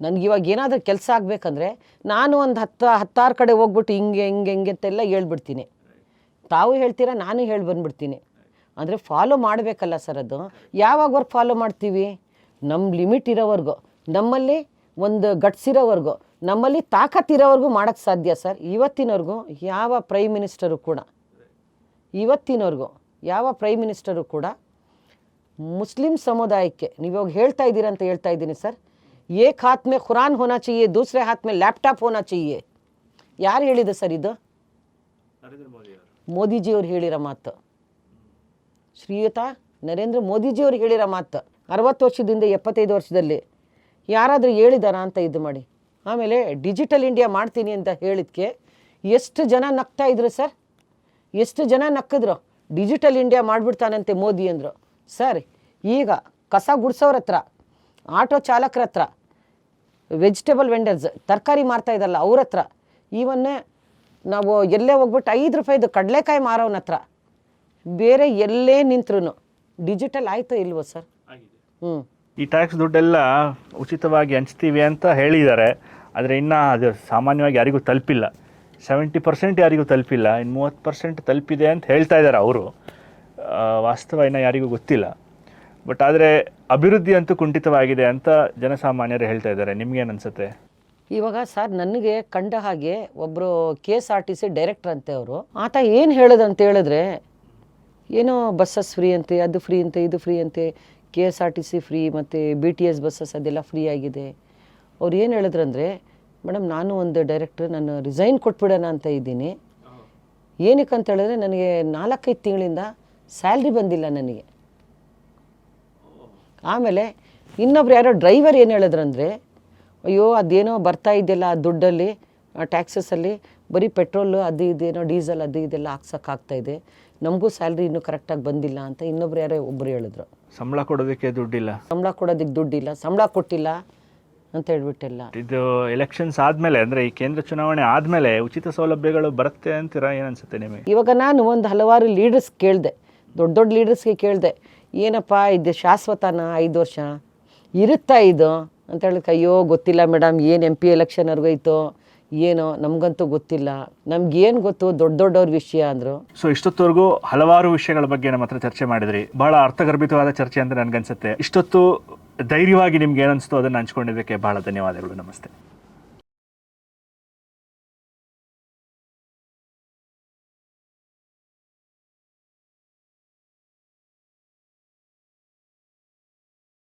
ನನಗೆ ಇವಾಗ ಏನಾದರೂ ಕೆಲಸ ಆಗಬೇಕಂದ್ರೆ ನಾನು ಒಂದು ಹತ್ತು, ಹತ್ತಾರು ಕಡೆ ಹೋಗ್ಬಿಟ್ಟು ಹಿಂಗೆ ಹಿಂಗೆ ಹಿಂಗೆ ಅಂತೆಲ್ಲ ಹೇಳ್ಬಿಡ್ತೀನಿ. ತಾವು ಹೇಳ್ತೀರಾ, ನಾನು ಹೇಳಿ ಬಂದ್ಬಿಡ್ತೀನಿ. ಅಂದರೆ ಫಾಲೋ ಮಾಡಬೇಕಲ್ಲ ಸರ್ ಅದು. ಯಾವಾಗವರೆಗೆ ಫಾಲೋ ಮಾಡ್ತೀವಿ? ನಮ್ಮ ಲಿಮಿಟ್ ಇರೋವರೆಗೂ. ನಮ್ಮಲ್ಲಿ ಒಂದು ಗಟ್ಸಿರೋವರೆಗೂ. ನಮ್ಮಲ್ಲಿ ತಾಕತ್ತಿರೋವರೆಗೂ ಮಾಡೋಕ್ಕೆ ಸಾಧ್ಯ ಸರ್. ಇವತ್ತಿನವರೆಗೂ ಯಾವ ಪ್ರೈಮ್ ಮಿನಿಸ್ಟರು ಕೂಡ. ಇವತ್ತಿನವರೆಗೂ ಯಾವ ಪ್ರೈಮ್ ಮಿನಿಸ್ಟರು ಕೂಡ ಮುಸ್ಲಿಂ ಸಮುದಾಯಕ್ಕೆ ನೀವು ಹೇಳ್ತಾ ಇದ್ದೀರಾ ಅಂತ ಹೇಳ್ತಾ ಇದ್ದೀನಿ ಸರ್ ಏಕ್ ಹಾತ್ಮೆ ಖುರಾನ್ ಹೋನಾ ಚಾಹಿಯೇ ದೂಸರೆ ಹಾತ್ಮೆ ಲ್ಯಾಪ್ಟಾಪ್ ಹೋನಾ ಚಾಹಿಯೇ. ಯಾರು ಹೇಳಿದೆ ಸರ್ ಇದು? ಮೋದಿಜಿಯವ್ರು ಹೇಳಿರೋ ಮಾತು. ಶ್ರೀಯುತ ನರೇಂದ್ರ ಮೋದಿಜಿಯವ್ರು ಹೇಳಿರೋ ಮಾತು. ಅರವತ್ತು ವರ್ಷದಿಂದ ಎಪ್ಪತ್ತೈದು ವರ್ಷದಲ್ಲಿ ಯಾರಾದರೂ ಹೇಳಿದಾರಾ ಅಂತ ಇದು ಮಾಡಿ. ಆಮೇಲೆ ಡಿಜಿಟಲ್ ಇಂಡಿಯಾ ಮಾಡ್ತೀನಿ ಅಂತ ಹೇಳಿದ್ಕೆ ಎಷ್ಟು ಜನ ನಗ್ತಾ ಇದ್ರು ಸರ್? ಎಷ್ಟು ಜನ ನಕ್ಕಿದ್ರು ಡಿಜಿಟಲ್ ಇಂಡಿಯಾ ಮಾಡಿಬಿಡ್ತಾನಂತೆ ಮೋದಿ ಅಂದರು. ಸರ್ ಈಗ ಕಸ ಗುಡಿಸೋರ ಹತ್ರ ಆಟೋ ಚಾಲಕರ ಹತ್ರ ವೆಜಿಟೇಬಲ್ ವೆಂಡರ್ಸ್ ತರಕಾರಿ ಮಾರ್ತಾ ಇದ್ದಲ್ಲ ಅವ್ರ ಹತ್ರ ಈವನ್ನೇ ನಾವು ಎಲ್ಲೇ ಹೋಗ್ಬಿಟ್ಟು ಐದು ರೂಪಾಯಿದು ಕಡಲೆಕಾಯಿ ಮಾರೋನ ಹತ್ರ ಬೇರೆ ಎಲ್ಲೇ ನಿಂತ್ರು ಡಿಜಿಟಲ್ ಆಯಿತು ಇಲ್ವೋ ಸರ್? ಹ್ಞೂ ಈ ಟ್ಯಾಕ್ಸ್ ದುಡ್ಡೆಲ್ಲ ಉಚಿತವಾಗಿ ಹಂಚ್ತೀವಿ ಅಂತ ಹೇಳಿದ್ದಾರೆ. ಆದರೆ ಇನ್ನೂ ಅದು ಸಾಮಾನ್ಯವಾಗಿ ಯಾರಿಗೂ ತಲುಪಿಲ್ಲ. ಸೆವೆಂಟಿ ಪರ್ಸೆಂಟ್ ಯಾರಿಗೂ ತಲುಪಿಲ್ಲ. ಇನ್ನು ಮೂವತ್ತು ಪರ್ಸೆಂಟ್ ತಲುಪಿದೆ ಅಂತ ಹೇಳ್ತಾ ಇದ್ದಾರೆ ಅವರು. ವಾಸ್ತವ ಇನ್ನೂ ಯಾರಿಗೂ ಗೊತ್ತಿಲ್ಲ. ಬಟ್ ಆದರೆ ಅಭಿವೃದ್ಧಿ ಅಂತೂ ಕುಂಠಿತವಾಗಿದೆ ಅಂತ ಜನಸಾಮಾನ್ಯರು ಹೇಳ್ತಾ ಇದ್ದಾರೆ. ನಿಮ್ಗೇನು ಅನಿಸುತ್ತೆ? ಇವಾಗ ಸರ್, ನನಗೆ ಕಂಡ ಹಾಗೆ ಒಬ್ಬರು K S R T C director ಅಂತೆ ಅವರು. ಆತ ಏನು ಹೇಳೋದಂತ ಹೇಳಿದ್ರೆ, ಏನೋ ಬಸ್ಸಸ್ ಫ್ರೀ ಅಂತೆ, ಅದು ಫ್ರೀ ಅಂತೆ, ಇದು ಫ್ರೀ ಅಂತೆ K S R T C free ಮತ್ತು ಬಿ ಟಿ ಎಸ್ ಬಸ್ಸಸ್ ಅದೆಲ್ಲ ಫ್ರೀ ಆಗಿದೆ. ಅವ್ರು ಏನು ಹೇಳಿದ್ರಂದರೆ, ಮೇಡಮ್, ನಾನು ಒಂದು ಡೈರೆಕ್ಟ್ರ್ ನಾನು ರಿಸೈನ್ ಕೊಟ್ಬಿಡೋಣ ಅಂತ ಇದ್ದೀನಿ. ಏನಕ್ಕೆ ಅಂತ ಹೇಳಿದ್ರೆ, ನನಗೆ ನಾಲ್ಕೈದು ತಿಂಗಳಿಂದ ಸ್ಯಾಲ್ರಿ ಬಂದಿಲ್ಲ ನನಗೆ. ಆಮೇಲೆ ಇನ್ನೊಬ್ರು ಯಾರೋ ಡ್ರೈವರ್ ಏನು ಹೇಳಿದ್ರಂದರೆ, ಅಯ್ಯೋ, ಅದೇನೋ ಬರ್ತಾ ಇದೆಯಲ್ಲ ಆ ದುಡ್ಡಲ್ಲಿ ಟ್ಯಾಕ್ಸಸಲ್ಲಿ ಬರೀ ಪೆಟ್ರೋಲು ಅದು ಇದೇನೋ ಡೀಸೆಲ್ ಅದು ಇದೆಲ್ಲ ಹಾಕ್ಸೋಕ್ಕಾಗ್ತಾ ಇದೆ. ನಮಗೂ ಸ್ಯಾಲ್ರಿ ಇನ್ನೂ ಕರೆಕ್ಟಾಗಿ ಬಂದಿಲ್ಲ ಅಂತ ಇನ್ನೊಬ್ರು ಯಾರೋ ಒಬ್ಬರು ಹೇಳಿದ್ರು. ಸಂಬಳ ಕೊಡೋದಕ್ಕೆ ದುಡ್ಡಿಲ್ಲ. ಸಂಬಳ ಕೊಡೋದಕ್ಕೆ ದುಡ್ಡಿಲ್ಲ ಸಂಬಳ ಕೊಟ್ಟಿಲ್ಲ ಅಂತ ಹೇಳ್ಬಿಟ್ಟಿಲ್ಲ. ಇದು ಎಲೆಕ್ಷನ್ಸ್ ಆದಮೇಲೆ ಅಂದರೆ ಈ ಕೇಂದ್ರ ಚುನಾವಣೆ ಆದಮೇಲೆ ಉಚಿತ ಸೌಲಭ್ಯಗಳು ಬರುತ್ತೆ ಅಂತೀರಾ ಏನನ್ಸುತ್ತೆ ನಿಮಗೆ? ಇವಾಗ ನಾನು ಒಂದು ಹಲವಾರು ಲೀಡರ್ಸ್ ಕೇಳಿದೆ ದೊಡ್ಡ ದೊಡ್ಡ ಲೀಡರ್ಸ್ಗೆ ಕೇಳಿದೆ ಏನಪ್ಪ ಇದು ಶಾಶ್ವತನ ಐದು ವರ್ಷ ಇರುತ್ತಾ ಇದು? ಅಂತ ಹೇಳಿದ್ರೆ ಅಯ್ಯೋ ಗೊತ್ತಿಲ್ಲ ಮೇಡಮ್ ಏನು ಎಂ ಪಿ ಎಲೆಕ್ಷನ್ವರೆಗೋಯ್ತು ಏನೋ ನಮಗಂತೂ ಗೊತ್ತಿಲ್ಲ. ನಮ್ಗೇನು ಗೊತ್ತು? ದೊಡ್ಡ ದೊಡ್ಡವ್ರ ವಿಷಯ ಅಂದರು. ಸೊ ಇಷ್ಟೊತ್ತವರೆಗೂ ಹಲವಾರು ವಿಷಯಗಳ ಬಗ್ಗೆ ನಮ್ಮ ಹತ್ರ ಚರ್ಚೆ ಮಾಡಿದ್ರಿ. ಬಹಳ ಅರ್ಥಗರ್ಭಿತವಾದ ಚರ್ಚೆ ಅಂತ ನನಗನ್ಸುತ್ತೆ. ಇಷ್ಟೊತ್ತು ಧೈರ್ಯವಾಗಿ ನಿಮ್ಗೆ ಏನನ್ಸುತ್ತೋ ಅದನ್ನು ಹಂಚ್ಕೊಂಡಿದ್ದಕ್ಕೆ ಬಹಳ ಧನ್ಯವಾದಗಳು. ನಮಸ್ತೆ.